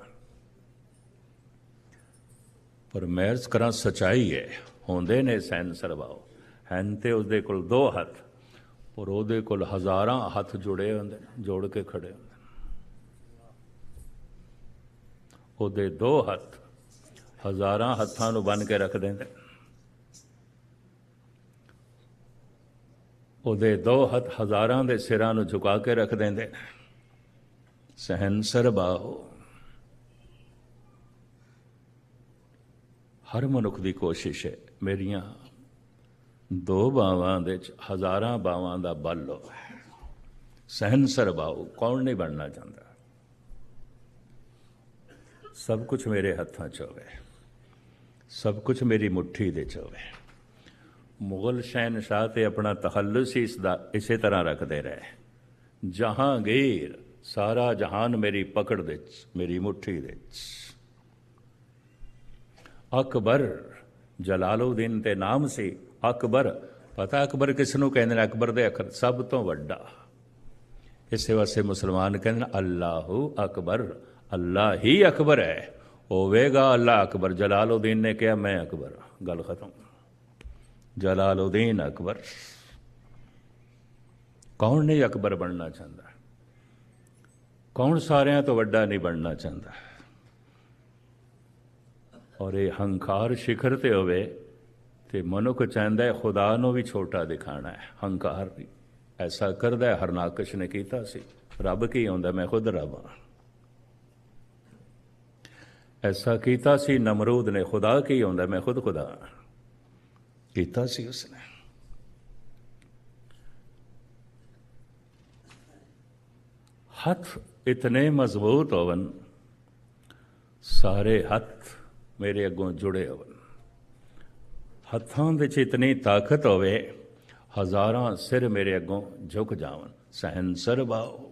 ਪਰ ਮੈਰਸ ਕਰਾਂ ਸਚਾਈ ਹੈ, ਹੁੰਦੇ ਨੇ ਸੈਂਸਰ ਬਾਓ ਹਨ ਤੇ ਉਸਦੇ ਕੋਲ ਦੋ ਹੱਥ, ਪਰ ਉਹਦੇ ਕੋਲ ਹਜ਼ਾਰਾਂ ਹੱਥ ਜੁੜੇ ਹੁੰਦੇ ਨੇ, ਜੋੜ ਕੇ ਖੜੇ ਹੁੰਦੇ ਨੇ। ਉਹਦੇ ਦੋ ਹੱਥ ਹਜ਼ਾਰਾਂ ਹੱਥਾਂ ਨੂੰ ਬੰਨ ਕੇ ਰੱਖ ਦਿੰਦੇ। ਉਹਦੇ ਦੋ ਹੱਥ ਹਜ਼ਾਰਾਂ ਦੇ ਸਿਰਾਂ ਨੂੰ ਝੁਕਾ ਕੇ ਰੱਖ ਦਿੰਦੇ। ਸਹਿਨਸਰ ਬਾਹੋ ਹਰ ਮਨੁੱਖ ਦੀ ਕੋਸ਼ਿਸ਼ ਹੈ, ਮੇਰੀਆਂ ਦੋ ਬਾਵਾਂ ਦੇ ਚ ਹਜ਼ਾਰਾਂ ਬਾਵਾਂ ਦਾ ਬਲ ਹੋਵੇ ਸਹਿਨਸਰ ਬਾਹੂ ਕੌਣ ਨਹੀਂ ਬਣਨਾ ਚਾਹੁੰਦਾ? ਸਭ ਕੁਝ ਮੇਰੇ ਹੱਥਾਂ 'ਚ ਹੋਵੇ। ਸਭ ਕੁਝ ਮੇਰੀ ਮੁਠੀ ਦੇ 'ਚ ਹੋਵੇ। ਮੁਗਲ ਸ਼ਹਿਨशाह ਤੇ ਆਪਣਾ ਤਖੱਲੁਸ ਹੀ ਇਸ ਦਾ ਇਸੇ ਤਰ੍ਹਾਂ ਰੱਖਦੇ ਰਹੇ। ਜਹਾਂਗੀਰ, ਸਾਰਾ ਜਹਾਨ ਮੇਰੀ ਪਕੜ ਦੇ 'ਚ, ਮੇਰੀ ਮੁਠੀ ਦੇ 'ਚ। ਅਕਬਰ ਜਲਾਲਉਦੀਨ ਤੇ ਨਾਮ ਸੀ। ਅਕਬਰ, ਪਤਾ ਅਕਬਰ ਕਿਸ ਨੂੰ ਕਹਿੰਦੇ ਨੇ? ਅਕਬਰ ਦੇ ਅੱਖਰ ਸਭ ਤੋਂ ਵੱਡਾ। ਇਸੇ ਵਾਸਤੇ ਮੁਸਲਮਾਨ ਕਹਿੰਦੇ ਨੇ, ਅੱਲਾਹੂ ਅਕਬਰ ਅੱਲਾ ਹੀ ਅਕਬਰ ਹੈ। ਹੋਵੇਗਾ ਅੱਲਾ ਅਕਬਰ ਜਲਾਲਉਦੀਨ ਨੇ ਕਿਹਾ, ਮੈਂ ਅਕਬਰ ਗੱਲ ਖਤਮ। ਜਲਾਲਉਦੀਨ ਅਕਬਰ। ਕੌਣ ਨਹੀਂ ਅਕਬਰ ਬਣਨਾ ਚਾਹੁੰਦਾ? ਕੌਣ ਸਾਰਿਆਂ ਤੋਂ ਵੱਡਾ ਨਹੀਂ ਬਣਨਾ ਚਾਹੁੰਦਾ? ਔਰ ਇਹ ਹੰਕਾਰ ਸ਼ਿਖਰ ਤੇ ਹੋਵੇ ਤੇ ਮਨੁੱਖ ਚਾਹੁੰਦਾ ਹੈ ਖੁਦਾ ਨੂੰ ਵੀ ਛੋਟਾ ਦਿਖਾਣਾ ਹੈ। ਹੰਕਾਰ ਵੀ। ਐਸਾ ਕਰਦਾ ਹੈ ਹਰਨਾਕਸ਼ ਨੇ ਕੀਤਾ ਸੀ। ਰੱਬ ਕੀ ਆਉਂਦਾ ਮੈਂ ਖੁਦ ਰੱਬ ਹਾਂ। ਐਸਾ ਕੀਤਾ ਸੀ, ਨਮਰੂਦ ਨੇ, ਖੁਦਾ ਕੀ ਆਉਂਦਾ ਮੈਂ ਖੁਦ ਖੁਦਾ। ਕੀਤਾ ਸੀ ਉਸਨੇ। ਹੱਥ ਇਤਨੇ ਮਜ਼ਬੂਤ ਹੋਵਨ, ਸਾਰੇ ਹੱਥ ਮੇਰੇ ਅੱਗੋਂ ਜੁੜੇ ਹੋਵਨ। ਹੱਥਾਂ ਵਿੱਚ ਇਤਨੀ ਤਾਕਤ ਹੋਵੇ, ਹਜ਼ਾਰਾਂ ਸਿਰ ਮੇਰੇ ਅੱਗੋਂ ਝੁਕ ਜਾਵਨ। ਸਹਿਨਸਰ ਬਾਓ।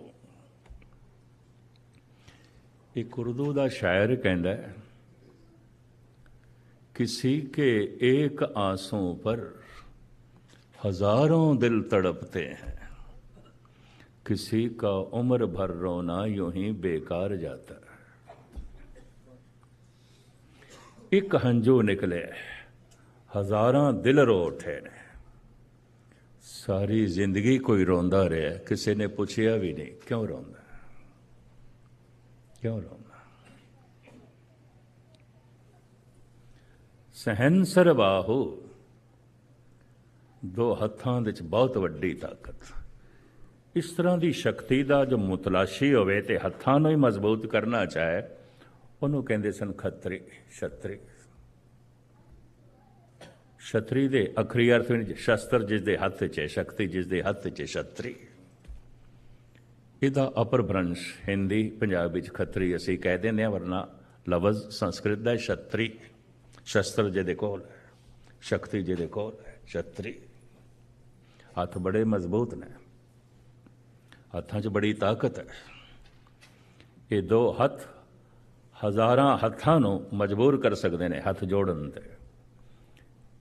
ਇੱਕ ਉਰਦੂ ਦਾ ਸ਼ਾਇਰ ਕਹਿੰਦਾ ਹੈ किसी के एक आंसू पर हजारों दिल तड़पते हैं किसी का उम्र भर रोना यूं ही बेकार जाता है एक हंजू निकले ਹਜ਼ਾਰਾਂ ਦਿਲ ਰੋ ਉੱਠੇ ਨੇ ਸਾਰੀ ਜ਼ਿੰਦਗੀ ਕੋਈ ਰੋਂਦਾ ਰਿਹਾ ਕਿਸੇ ਨੇ ਪੁੱਛਿਆ ਵੀ ਨਹੀਂ ਕਿਉਂ ਰੋਂਦਾ ਕਿਉਂ ਰੋਂਦਾ? ਸਹਿਨਸਰ ਬਾਹੂ, ਦੋ ਹੱਥਾਂ ਵਿੱਚ ਬਹੁਤ ਵੱਡੀ ਤਾਕਤ। ਇਸ ਤਰ੍ਹਾਂ ਦੀ ਸ਼ਕਤੀ ਦਾ ਜੋ ਮੁਤਲਾਸ਼ੀ ਹੋਵੇ ਤੇ ਹੱਥਾਂ ਨੂੰ ਹੀ ਮਜ਼ਬੂਤ ਕਰਨਾ ਚਾਹੇ, ਉਹਨੂੰ ਕਹਿੰਦੇ ਸਨ ਖੱਤਰੀ, ਛਤਰੀ। ਛਤਰੀ ਦੇ ਅਖਰੀ ਅਰਥ ਵਿੱਚ ਸ਼ਸਤਰ ਜਿਸ ਦੇ ਹੱਥ 'ਚ ਹੈ, ਸ਼ਕਤੀ ਜਿਸ ਦੇ ਹੱਥ 'ਚ ਹੈ, ਛਤਰੀ। ਇਹਦਾ ਅਪਰ ਬ੍ਰੰਸ਼ ਹਿੰਦੀ, ਪੰਜਾਬੀ ਵਿੱਚ ਖੱਤਰੀ ਅਸੀਂ ਕਹਿ ਦਿੰਦੇ ਹਾਂ, ਵਰਨਾ ਲਫ਼ਜ਼ ਸੰਸਕ੍ਰਿਤ ਦਾ ਹੈ, ਛਤਰੀ। ਸ਼ਸਤਰ ਜਿਹਦੇ ਕੋਲ ਹੈ, ਸ਼ਕਤੀ ਜਿਹਦੇ ਕੋਲ ਹੈ, ਛਤਰੀ। ਹੱਥ ਬੜੇ ਮਜ਼ਬੂਤ ਨੇ। ਹੱਥਾਂ 'ਚ ਬੜੀ ਤਾਕਤ ਹੈ। ਇਹ ਦੋ ਹੱਥ ਹਜ਼ਾਰਾਂ ਹੱਥਾਂ ਨੂੰ ਮਜਬੂਰ ਕਰ ਸਕਦੇ ਨੇ ਹੱਥ ਜੋੜਨ ਤੇ।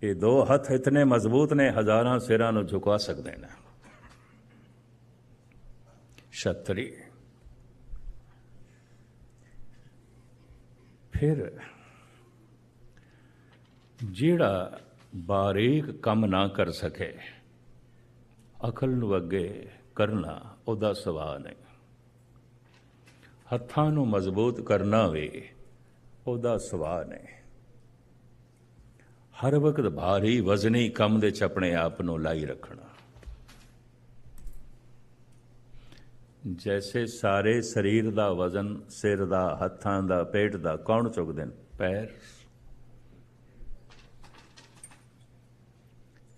ਇਹ ਦੋ ਹੱਥ ਇਤਨੇ ਮਜ਼ਬੂਤ ਨੇ, ਹਜ਼ਾਰਾਂ ਸਿਰਾਂ ਨੂੰ ਝੁਕਾ ਸਕਦੇ ਨੇ। ਛਤਰੀ। ਫਿਰ ਜਿਹੜਾ ਬਾਰੀਕ ਕੰਮ ਨਾ ਕਰ ਸਕੇ, ਅਕਲ ਨੂੰ ਅੱਗੇ ਕਰਨਾ ਉਹਦਾ ਸੁਭਾਅ ਨਹੀਂ ਹੱਥਾਂ ਨੂੰ ਮਜ਼ਬੂਤ ਕਰਨਾ ਵੀ ਉਹਦਾ ਸੁਭਾਅ ਨਹੀਂ ਹਰ ਵਕਤ ਭਾਰੀ ਵਜ਼ਨੀ ਕੰਮ ਦੇ ਚ ਆਪਣੇ ਆਪ ਨੂੰ ਲਾਈ ਰੱਖਣਾ। ਜੈਸੇ ਸਾਰੇ ਸਰੀਰ ਦਾ ਵਜ਼ਨ ਸਿਰ ਦਾ ਹੱਥਾਂ ਦਾ ਪੇਟ ਦਾ ਕੌਣ ਚੁੱਕਦੇ ਨੇ ਪੈਰ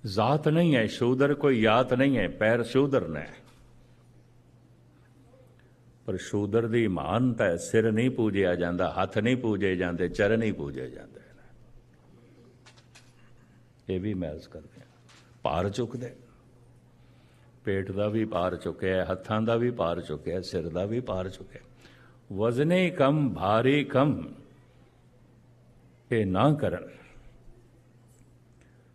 ਜ਼ਾਤ ਨਹੀਂ ਹੈ ਸ਼ੂਦਰ ਕੋਈ ਯਾਤ ਨਹੀਂ ਹੈ ਪੈਰ ਸ਼ੂਦਰ ਨੇ ਪਰ ਸ਼ੂਦਰ ਦੀ ਮਾਨਤਾ ਹੈ ਸਿਰ ਨਹੀਂ ਪੂਜਿਆ ਜਾਂਦਾ ਹੱਥ ਨਹੀਂ ਪੂਜੇ ਜਾਂਦੇ ਚਰਨ ਨਹੀਂ ਪੂਜੇ ਜਾਂਦੇ ਇਹ ਵੀ ਮਹਿਜ਼ ਕਰਦੇ ਆ ਭਾਰ ਚੁੱਕਦੇ ਪੇਟ ਦਾ ਵੀ ਪਾਰ ਚੁੱਕਿਆ ਹੱਥਾਂ ਦਾ ਵੀ ਪਾਰ ਚੁੱਕਿਆ ਸਿਰ ਦਾ ਵੀ ਪਾਰ ਚੁੱਕਿਆ ਵਜ਼ਨੇ ਕਮ, ਭਾਰੀ ਕਮ, ਇਹ ਨਾ ਕਰਨ।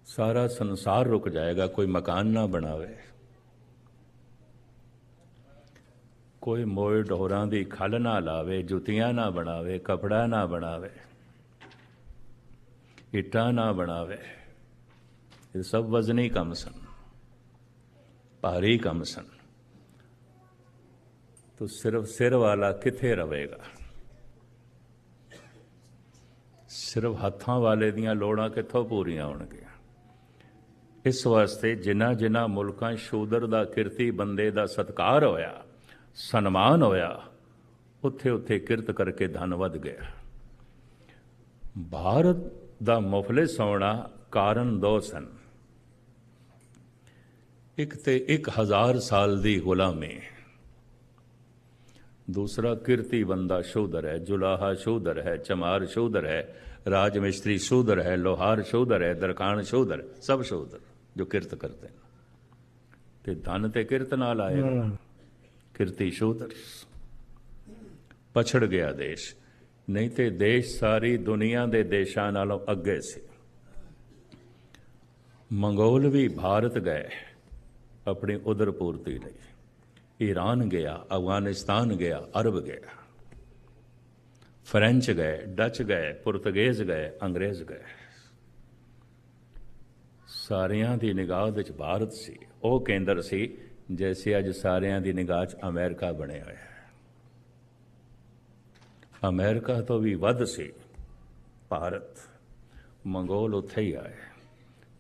ਸਾਰਾ ਸੰਸਾਰ ਰੁਕ ਜਾਏਗਾ, ਕੋਈ ਮਕਾਨ ਨਾ ਬਣਾਵੇ। ਕੋਈ ਮੋਏ ਢੋਰਾਂ ਦੀ ਖਲ ਨਾ ਲਾਵੇ, ਜੁੱਤੀਆਂ ਨਾ ਬਣਾਵੇ, ਕਪੜਾ ਨਾ ਬਣਾਵੇ, ਇੱਟਾਂ ਨਾ ਬਣਾਵੇ। ਇਹ ਸਭ ਵਜ਼ਨੀ ਕੰਮ ਸਨ। ਭਾਰੀ ਕੰਮ ਸਨ। ਤੋ ਸਿਰਫ ਸਿਰ ਵਾਲਾ ਕਿੱਥੇ ਰਹੇਗਾ ਸਿਰਫ ਹੱਥਾਂ ਵਾਲੇ ਦੀਆਂ ਲੋੜਾਂ ਕਿੱਥੋਂ ਪੂਰੀਆਂ ਹੋਣਗੀਆਂ? ਇਸ ਵਾਸਤੇ ਜਿਨ੍ਹਾਂ ਜਿਨ੍ਹਾਂ ਮੁਲਕਾਂ ਸ਼ੂਦਰ ਦਾ ਕਿਰਤੀ ਬੰਦੇ ਦਾ ਸਤਕਾਰ ਹੋਇਆ, ਸਨਮਾਨ ਹੋਇਆ, ਉੱਥੇ ਉੱਥੇ ਕਿਰਤ ਕਰਕੇ ਧਨ ਵਧ ਗਿਆ। ਭਾਰਤ ਦਾ ਮੁਫਲਿਸ ਹੋਣਾ ਕਾਰਨ ਦੋ ਸਨ। ਇੱਕ ਤੇ 1000 ਸਾਲ ਦੀ ਗੁਲਾਮੀ। ਦੂਸਰਾ ਕਿਰਤੀ ਬੰਦਾ ਸ਼ੂਦਰ ਹੈ ਜੁਲਾਹਾ ਸ਼ੂਦਰ ਹੈ ਚਮਾਰ ਸ਼ੂਦਰ ਹੈ ਰਾਜ ਮਿਸਤਰੀ ਸ਼ੂਦਰ ਹੈ ਲੋਹਾਰ ਸ਼ੂਦਰ ਹੈ ਦਰਕਾਨ ਸ਼ੂਦਰ ਸਭ ਸ਼ੂਦਰ ਜੋ ਕਿਰਤ ਕਰਦੇ ਤੇ ਧਨ ਤੇ ਕਿਰਤ ਨਾਲ ਆਏਗਾ ਕਿਰਤੀ ਸ਼ੂਦਰ ਪਛੜ ਗਿਆ ਦੇਸ਼। ਨਹੀਂ ਤੇ ਦੇਸ਼ ਸਾਰੀ ਦੁਨੀਆ ਦੇ ਦੇਸ਼ਾਂ ਨਾਲੋਂ ਅੱਗੇ ਸੀ। ਮੰਗੋਲ ਵੀ ਭਾਰਤ ਗਏ। ਆਪਣੀ ਉਦਰ ਪੂਰਤੀ ਲਈ। ਈਰਾਨ ਗਿਆ, ਅਫਗਾਨਿਸਤਾਨ ਗਿਆ, ਅਰਬ ਗਿਆ। ਫ੍ਰੈਂਚ ਗਏ, ਡੱਚ ਗਏ, ਪੁਰਤਗੇਜ਼ ਗਏ, ਅੰਗਰੇਜ਼ ਗਏ। ਸਾਰਿਆਂ ਦੀ ਨਿਗਾਹ ਵਿੱਚ ਭਾਰਤ ਸੀ। ਉਹ ਕੇਂਦਰ ਸੀ ਜੈਸੇ ਅੱਜ ਸਾਰਿਆਂ ਦੀ ਨਿਗਾਹ 'ਚ ਅਮਰੀਕਾ ਬਣਿਆ ਹੋਇਆ ਹੈ। ਅਮਰੀਕਾ ਤੋਂ ਵੀ ਵੱਧ ਸੀ ਭਾਰਤ। ਮੰਗੋਲ ਉੱਥੇ ਹੀ ਆਏ।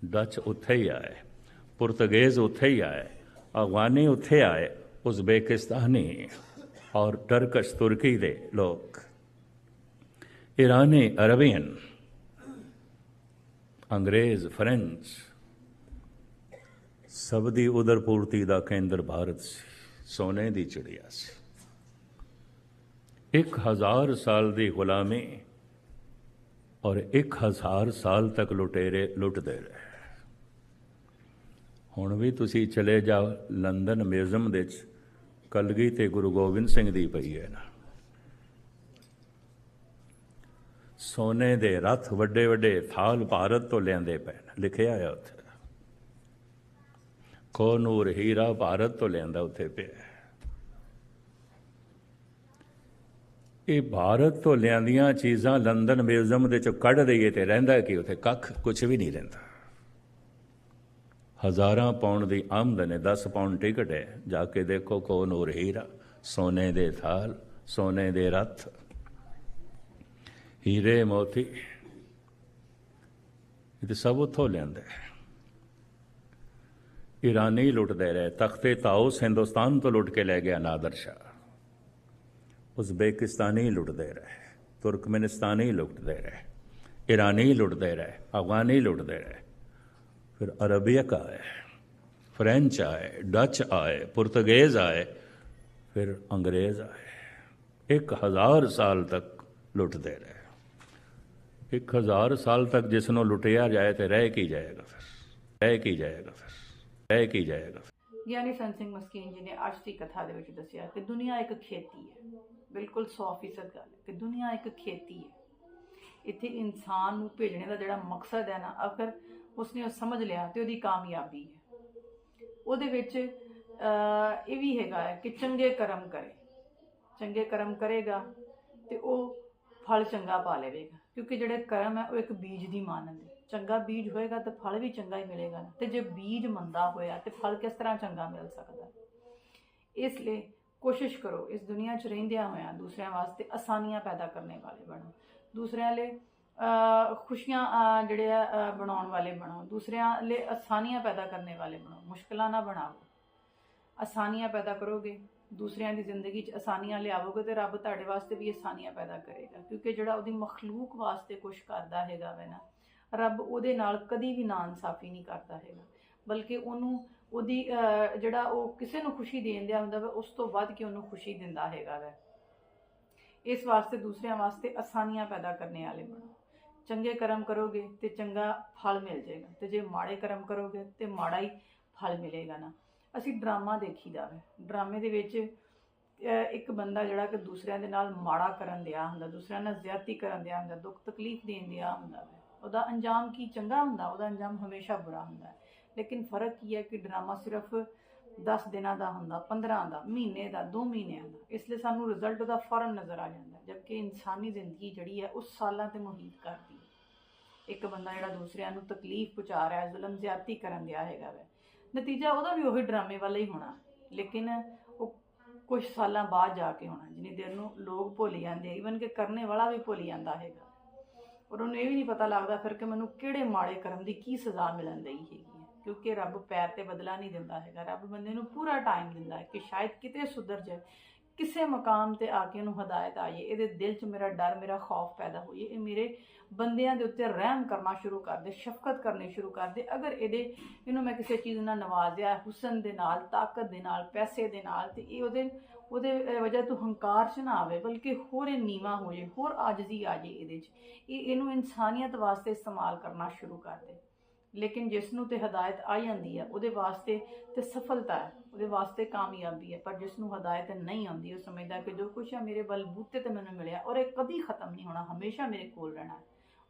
ਡੱਚ ਉੱਥੇ ਹੀ ਆਏ। ਪੁਰਤਗੇਜ਼ ਉੱਥੇ ਹੀ ਆਏ। ਅਫਗਾਨੀ ਉੱਥੇ ਆਏ, ਉਜ਼ਬੇਕਿਸਤਾਨੀ ਔਰ ਟਰਕਸ਼ ਤੁਰਕੀ ਦੇ ਲੋਕ। ਈਰਾਨੀ ਅਰਬੀਅਨ, ਅੰਗਰੇਜ਼, ਫ੍ਰੈਂਚ, ਸਭ ਦੀ ਉਦਰ ਪੂਰਤੀ ਦਾ ਕੇਂਦਰ ਭਾਰਤ ਸੀ, ਸੋਨੇ ਦੀ ਚਿੜੀਆ ਸੀ। ਇੱਕ ਹਜ਼ਾਰ ਸਾਲ ਦੀ ਗੁਲਾਮੀ ਔਰ ਇੱਕ ਹਜ਼ਾਰ ਸਾਲ ਤੱਕ ਲੁਟੇਰੇ, ਲੁੱਟਦੇ ਰਹੇ। ਹੁਣ ਵੀ ਤੁਸੀਂ ਚਲੇ ਜਾਓ ਲੰਡਨ ਮਿਊਜ਼ੀਅਮ ਦੇ ਵਿੱਚ, ਕਲਗੀ ਤੇ ਗੁਰੂ ਗੋਬਿੰਦ ਸਿੰਘ ਦੀ ਪਈ ਹੈ ਨਾ ਸੋਨੇ ਦੇ ਰਥ ਵੱਡੇ ਵੱਡੇ ਥਾਲ ਭਾਰਤ ਤੋਂ ਲਿਆਂਦੇ ਪਏ ਲਿਖਿਆ ਹੈ ਉੱਥੇ। ਕੋ ਨੂਰ ਹੀਰਾ ਭਾਰਤ ਤੋਂ ਲਿਆਂਦਾ ਉੱਥੇ ਪਿਆ ਇਹ ਭਾਰਤ ਤੋਂ ਲਿਆਂਦੀਆਂ ਚੀਜ਼ਾਂ ਲੰਡਨ ਮਿਊਜ਼ੀਅਮ ਦੇ ਚੋਂ ਕੱਢ ਦਈਏ ਤੇ ਰਹਿੰਦਾ ਕਿ ਉੱਥੇ, ਕੱਖ ਕੁਝ ਵੀ ਨਹੀਂ ਰਹਿੰਦਾ। ਹਜ਼ਾਰਾਂ ਪਾਉਂਡ ਦੀ ਆਮਦਨ ਹੈ 10 ਪਾਉਂਡ ਟਿਕਟ ਹੈ। ਜਾ ਕੇ ਦੇਖੋ ਕੌਣ ਨੂਰ ਹੀਰਾ। ਸੋਨੇ ਦੇ ਥਾਲ, ਸੋਨੇ ਦੇ ਰੱਥ। ਹੀਰੇ ਮੋਤੀ। ਇਹ ਤਾਂ ਸਭ ਉੱਥੋਂ ਲਿਆਂਦਾ ਹੈ। ਈਰਾਨੀ ਲੁੱਟਦੇ ਰਹੇ ਤਖਤੇ ਤਾਉਸ ਹਿੰਦੁਸਤਾਨ ਤੋਂ ਲੁੱਟ ਕੇ ਲੈ ਗਿਆ ਨਾਦਰ ਸ਼ਾਹ। ਉਜ਼ਬੇਕਿਸਤਾਨੀ ਲੁੱਟਦੇ ਰਹੇ ਤੁਰਕਮਨਿਸਤਾਨੀ ਲੁੱਟਦੇ ਰਹੇ ਈਰਾਨੀ ਲੁੱਟਦੇ ਰਹੇ ਅਫਗਾਨੀ ਲੁੱਟਦੇ ਰਹੇ ਫਿਰ ਅਰਬੀਅਕ ਆਏ ਫ੍ਰੈਂਚ ਆਏ ਡੱਚ ਆਏ ਪੁਰਤਗਾਜ਼ ਆਏ ਫਿਰ ਅੰਗਰੇਜ਼ ਆਏ ਇੱਕ ਹਜ਼ਾਰ ਸਾਲ ਤੱਕ ਲੁੱਟਦੇ ਰਹੇ ਇੱਕ ਹਜ਼ਾਰ ਸਾਲ ਤੱਕ ਜਿਸ ਨੂੰ ਲੁੱਟਿਆ ਜਾਏ ਤੇ ਰਹਿ ਕੀ ਜਾਏਗਾ ਫਿਰ ਰਹਿ ਕੀ ਜਾਏਗਾ ਫਿਰ ਰਹਿ ਕੀ ਜਾਏਗਾ ਗਿਆਨੀ ਸੰਤ ਸਿੰਘ ਮਸਕੀਨ ਜੀ ਨੇ ਅੱਜ ਦੀ ਕਥਾ ਦੇ ਵਿੱਚ ਦੱਸਿਆ ਕਿ ਦੁਨੀਆ ਇੱਕ ਖੇਤੀ ਹੈ ਬਿਲਕੁਲ 100% ਗੱਲ ਕਿ ਦੁਨੀਆ ਇੱਕ ਖੇਤੀ ਹੈ ਇੱਥੇ ਇਨਸਾਨ ਨੂੰ ਭੇਜਣੇ ਦਾ ਜਿਹੜਾ ਮਕਸਦ ਹੈ ਨਾ ਅਗਰ ਉਸਨੇ ਉਹ ਸਮਝ ਲਿਆ ਤੇ ਉਹਦੀ ਕਾਮਯਾਬੀ ਹੈ। ਉਹਦੇ ਵਿੱਚ ਇਹ ਵੀ ਹੈਗਾ ਹੈ ਕਿ ਚੰਗੇ ਕਰਮ ਕਰੇ। ਚੰਗੇ ਕਰਮ ਕਰੇਗਾ ਤੇ ਉਹ ਫਲ ਚੰਗਾ ਪਾ ਲਵੇਗਾ। ਕਿਉਂਕਿ ਜਿਹੜੇ ਕਰਮ ਹੈ, ਉਹ ਇੱਕ ਬੀਜ ਦੀ ਮਾਨੰਦ ਹੈ। ਚੰਗਾ ਬੀਜ ਹੋਏਗਾ ਤਾਂ ਫਲ ਵੀ ਚੰਗਾ ਹੀ ਮਿਲੇਗਾ ਨਾ। ਤੇ ਜੇ ਬੀਜ ਮੰਦਾ ਹੋਇਆ ਤੇ ਫਲ ਕਿਸ ਤਰ੍ਹਾਂ ਚੰਗਾ ਮਿਲ ਸਕਦਾ? ਇਸ ਲਈ ਕੋਸ਼ਿਸ਼ ਕਰੋ ਇਸ ਦੁਨੀਆ 'ਚ ਰਹਿੰਦਿਆਂ ਹੋਇਆਂ ਦੂਸਰਿਆਂ ਵਾਸਤੇ ਆਸਾਨੀਆਂ ਪੈਦਾ ਕਰਨੇ ਵਾਲੇ ਬਣੋ। ਦੂਸਰਿਆਂ ਲਈ ਖੁਸ਼ੀਆਂ ਜਿਹੜੇ ਆ ਬਣਾਉਣ ਵਾਲੇ ਬਣੋ। ਦੂਸਰਿਆਂ ਲਈ ਆਸਾਨੀਆਂ ਪੈਦਾ ਕਰਨੇ ਵਾਲੇ ਬਣੋ। ਮੁਸ਼ਕਲਾਂ ਨਾ ਬਣਾਓ ਆਸਾਨੀਆਂ ਪੈਦਾ ਕਰੋਗੇ। ਦੂਸਰਿਆਂ ਦੀ ਜ਼ਿੰਦਗੀ 'ਚ ਆਸਾਨੀਆਂ ਲਿਆਵੋਗੇ ਤੇ ਰੱਬ ਤੁਹਾਡੇ ਵਾਸਤੇ ਵੀ ਆਸਾਨੀਆਂ ਪੈਦਾ ਕਰੇਗਾ। ਕਿਉਂਕਿ ਜਿਹੜਾ ਉਹਦੀ ਮਖਲੂਕ ਵਾਸਤੇ ਕੁਝ ਕਰਦਾ ਹੈਗਾ ਵੇ ਨਾ, ਰੱਬ ਉਹਦੇ ਨਾਲ ਕਦੀ ਵੀ ਨਾ ਇਨਸਾਫ਼ੀ ਨਹੀਂ ਕਰਦਾ ਹੈਗਾ। ਬਲਕਿ ਉਹਨੂੰ ਉਹਦੀ ਜਿਹੜਾ ਉਹ ਕਿਸੇ ਨੂੰ ਖੁਸ਼ੀ ਦੇਣ ਦਿਆ ਹੁੰਦਾ ਵਾ, ਉਸ ਤੋਂ ਵੱਧ ਕੇ ਉਹਨੂੰ ਖੁਸ਼ੀ ਦਿੰਦਾ ਹੈਗਾ ਵਾ। ਇਸ ਵਾਸਤੇ, ਦੂਸਰਿਆਂ ਵਾਸਤੇ ਆਸਾਨੀਆਂ ਪੈਦਾ ਕਰਨੇ ਵਾਲੇ ਬਣੋ। ਚੰਗੇ ਕਰਮ ਕਰੋਗੇ ਤੇ ਚੰਗਾ ਫਲ ਮਿਲ ਜਾਏਗਾ। ਤੇ ਜੇ ਮਾੜੇ ਕਰਮ ਕਰੋਗੇ ਤੇ ਮਾੜਾ ਹੀ ਫਲ ਮਿਲੇਗਾ ਨਾ। ਅਸੀਂ ਡਰਾਮਾ ਦੇਖੀਦਾ ਵਾ। ਡਰਾਮੇ ਦੇ ਵਿੱਚ ਇੱਕ ਬੰਦਾ ਜਿਹੜਾ ਕਿ ਦੂਸਰਿਆਂ ਦੇ ਨਾਲ ਮਾੜਾ ਕਰਨ ਦਿਆ ਹੁੰਦਾ, ਦੂਸਰਿਆਂ ਨਾਲ ਜ਼ਿਆਦਤੀ ਕਰਨ ਦਿਆ ਹੁੰਦਾ, ਦੁੱਖ ਤਕਲੀਫ ਦੇਣ ਦਿਆ ਹੁੰਦਾ ਵਾ। ਉਹਦਾ ਅੰਜਾਮ ਕੀ ਚੰਗਾ ਹੁੰਦਾ? ਉਹਦਾ ਅੰਜਾਮ ਹਮੇਸ਼ਾ ਬੁਰਾ ਹੁੰਦਾ। ਲੇਕਿਨ ਫ਼ਰਕ ਕੀ ਹੈ ਕਿ ਡਰਾਮਾ ਸਿਰਫ 10 ਦਿਨਾਂ ਦਾ ਹੁੰਦਾ 15 ਦਾ, ਮਹੀਨੇ ਦਾ 2 ਮਹੀਨਿਆਂ ਦਾ। ਇਸ ਲਈ ਸਾਨੂੰ ਰਿਜ਼ਲਟ ਉਹਦਾ ਫੌਰਨ ਨਜ਼ਰ ਆ ਜਾਂਦਾ। ਜਦਕਿ ਇਨਸਾਨੀ ਜ਼ਿੰਦਗੀ ਜਿਹੜੀ ਹੈ ਉਹ ਸਾਲਾਂ ਤੇ ਮੁਹੀਤ ਕਰਦੀ ਹੈ। ਇੱਕ ਬੰਦਾ ਜਿਹੜਾ ਦੂਸਰਿਆਂ ਨੂੰ ਤਕਲੀਫ ਪਹੁੰਚਾ ਰਿਹਾ ਹੈ, ਜ਼ੁਲਮ ਜ਼ਿਆਦਤੀ ਕਰਨ ਦਿਆ ਹੈਗਾ ਵੈ। ਨਤੀਜਾ ਉਹਦਾ ਵੀ ਉਹੀ ਡਰਾਮੇ ਵਾਲਾ ਹੀ ਹੋਣਾ। ਲੇਕਿਨ ਉਹ ਕੁਝ ਸਾਲਾਂ ਬਾਅਦ ਜਾ ਕੇ ਹੋਣਾ ਜਿੰਨੀ ਦੇਰ ਨੂੰ ਲੋਕ ਭੁੱਲ ਜਾਂਦੇ ਈਵਨ ਕਿ ਕਰਨੇ ਵਾਲਾ ਵੀ ਭੁੱਲ ਜਾਂਦਾ ਹੈਗਾ। ਔਰ ਉਹਨੂੰ ਇਹ ਵੀ ਨਹੀਂ ਪਤਾ ਲੱਗਦਾ ਫਿਰ ਕਿ ਮੈਨੂੰ ਕਿਹੜੇ ਮਾੜੇ ਕਰਮ ਦੀ ਕੀ ਸਜ਼ਾ ਮਿਲਣ ਲਈ ਹੈਗੀ ਹੈ। ਕਿਉਂਕਿ ਰੱਬ ਪੈਰ ਤੇ ਬਦਲਾ ਨਹੀਂ ਦਿੰਦਾ ਹੈਗਾ। ਰੱਬ ਬੰਦੇ ਨੂੰ ਪੂਰਾ ਟਾਈਮ ਦਿੰਦਾ ਹੈ ਕਿ ਸ਼ਾਇਦ ਕਿਤੇ ਸੁਧਰ ਜਾਏ। ਕਿਸੇ ਮਕਾਮ ਤੇ ਆ ਕੇ ਉਹਨੂੰ ਹਦਾਇਤ ਆਈਏ ਇਹਦੇ ਦਿਲ 'ਚ ਮੇਰਾ ਡਰ, ਮੇਰਾ ਖੌਫ ਪੈਦਾ ਹੋਈਏ ਇਹ ਮੇਰੇ ਬੰਦਿਆਂ ਦੇ ਉੱਤੇ ਰਹਿਮ ਕਰਨਾ ਸ਼ੁਰੂ ਕਰ ਦੇ, ਸ਼ਫਕਤ ਕਰਨੀ ਸ਼ੁਰੂ ਕਰ ਦੇ। ਅਗਰ ਇਹਦੇ, ਇਹਨੂੰ ਮੈਂ ਕਿਸੇ ਚੀਜ਼ ਨਾਲ ਨਵਾਜ਼ਿਆ, ਹੁਸਨ ਦੇ ਨਾਲ, ਤਾਕਤ ਦੇ ਨਾਲ, ਪੈਸੇ ਦੇ ਨਾਲ, ਤੇ ਇਹ ਉਹਦੇ ਉਹਦੇ ਵਜ੍ਹਾ ਤੋਂ ਹੰਕਾਰ ਚ ਨਾ ਆਵੇ, ਬਲਕਿ ਹੋਰ ਇਹ ਨੀਵਾ ਹੋ ਜਾਏ, ਹੋਰ ਆਜਜ਼ੀ ਆ ਜਾਏ ਇਹਦੇ 'ਚ। ਇਹ, ਇਹਨੂੰ ਇਨਸਾਨੀਅਤ ਵਾਸਤੇ ਇਸਤੇਮਾਲ ਕਰਨਾ ਸ਼ੁਰੂ ਕਰ ਦੇ। ਲੇਕਿਨ ਜਿਸ ਨੂੰ ਤੇ ਹਦਾਇਤ ਆ ਜਾਂਦੀ ਹੈ ਉਹਦੇ ਵਾਸਤੇ ਤੇ ਸਫਲਤਾ ਹੈ ਉਹਦੇ ਵਾਸਤੇ ਕਾਮਯਾਬੀ ਹੈ ਪਰ ਜਿਸ ਨੂੰ ਹਦਾਇਤ ਨਹੀਂ ਆਉਂਦੀ ਉਹ ਸਮਝਦਾ ਕਿ ਜੋ ਕੁਛ ਹੈ ਮੇਰੇ ਬਲਬੂਤੇ ਤੇ ਮੈਨੂੰ ਮਿਲਿਆ ਔਰ ਇਹ ਕਦੀ ਖਤਮ ਨਹੀਂ ਹੋਣਾ ਹਮੇਸ਼ਾ ਮੇਰੇ ਕੋਲ ਰਹਿਣਾ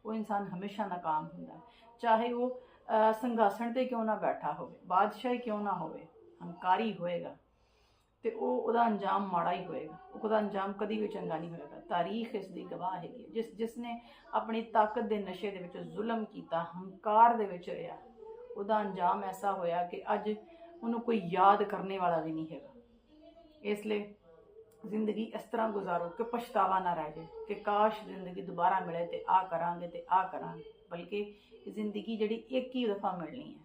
ਉਹ ਇਨਸਾਨ ਹਮੇਸ਼ਾ ਨਾਕਾਮ ਹੁੰਦਾ ਚਾਹੇ ਉਹ ਅਹ, ਤੇ ਕਿਉਂ ਨਾ ਬੈਠਾ ਹੋਵੇ ਬਾਦਸ਼ਾਹੀ ਕਿਉਂ ਨਾ ਹੋਵੇ ਹੰਕਾਰੀ ਹੋਏਗਾ ਤੇ ਉਹ ਉਹਦਾ ਅੰਜਾਮ ਮਾੜਾ ਹੀ ਹੋਏਗਾ। ਉਹਦਾ ਅੰਜਾਮ ਕਦੀ ਵੀ ਚੰਗਾ ਨਹੀਂ ਹੋਏਗਾ। ਤਾਰੀਖ ਇਸ ਦੀ ਗਵਾਹ ਹੈਗੀ ਹੈ। ਜਿਸ ਜਿਸ ਨੇ ਆਪਣੀ ਤਾਕਤ ਦੇ ਨਸ਼ੇ ਦੇ ਵਿੱਚ ਜ਼ੁਲਮ ਕੀਤਾ, ਹੰਕਾਰ ਦੇ ਵਿੱਚ ਰਿਹਾ, ਉਹਦਾ ਅੰਜਾਮ ਐਸਾ ਹੋਇਆ ਕਿ ਅੱਜ ਉਹਨੂੰ ਕੋਈ ਯਾਦ ਕਰਨੇ ਵਾਲਾ ਵੀ ਨਹੀਂ ਹੈਗਾ। ਇਸ ਲਈ ਜ਼ਿੰਦਗੀ ਇਸ ਤਰ੍ਹਾਂ ਗੁਜ਼ਾਰੋ ਕਿ ਪਛਤਾਵਾ ਨਾ ਰਹਿ ਜਾਏ, ਕਿ ਕਾਸ਼ ਜ਼ਿੰਦਗੀ ਦੁਬਾਰਾ ਮਿਲੇ ਤੇ ਆ ਕਰਾਂਗੇ ਤੇ ਆ ਕਰਾਂਗੇ। ਬਲਕਿ ਜ਼ਿੰਦਗੀ ਜਿਹੜੀ ਇੱਕ ਹੀ ਦਫਾ ਮਿਲਣੀ ਹੈ।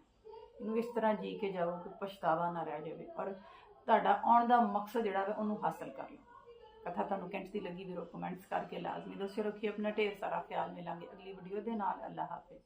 ਇਹਨੂੰ ਇਸ ਤਰ੍ਹਾਂ ਜੀ ਕੇ ਜਾਓ ਕਿ ਪਛਤਾਵਾ ਨਾ ਰਹਿ ਜਾਵੇ। ਔਰ ਤੁਹਾਡਾ ਆਉਣ ਦਾ ਮਕਸਦ ਜਿਹੜਾ ਵਾ ਉਹਨੂੰ ਹਾਸਲ ਕਰ ਲਓ। ਕਥਾ ਤੁਹਾਨੂੰ ਕਿੰਝ ਦੀ ਲੱਗੀ ਵੀਰੋ ਕਮੈਂਟਸ ਕਰਕੇ ਲਾਜ਼ਮੀ ਦੱਸਿਓ। ਰੱਖਿਓ ਆਪਣਾ ਢੇਰ ਸਾਰਾ ਖਿਆਲ। ਮਿਲਾਂਗੇ ਅਗਲੀ ਵੀਡੀਓ ਦੇ ਨਾਲ। ਅੱਲਾ ਹਾਫਿਜ਼।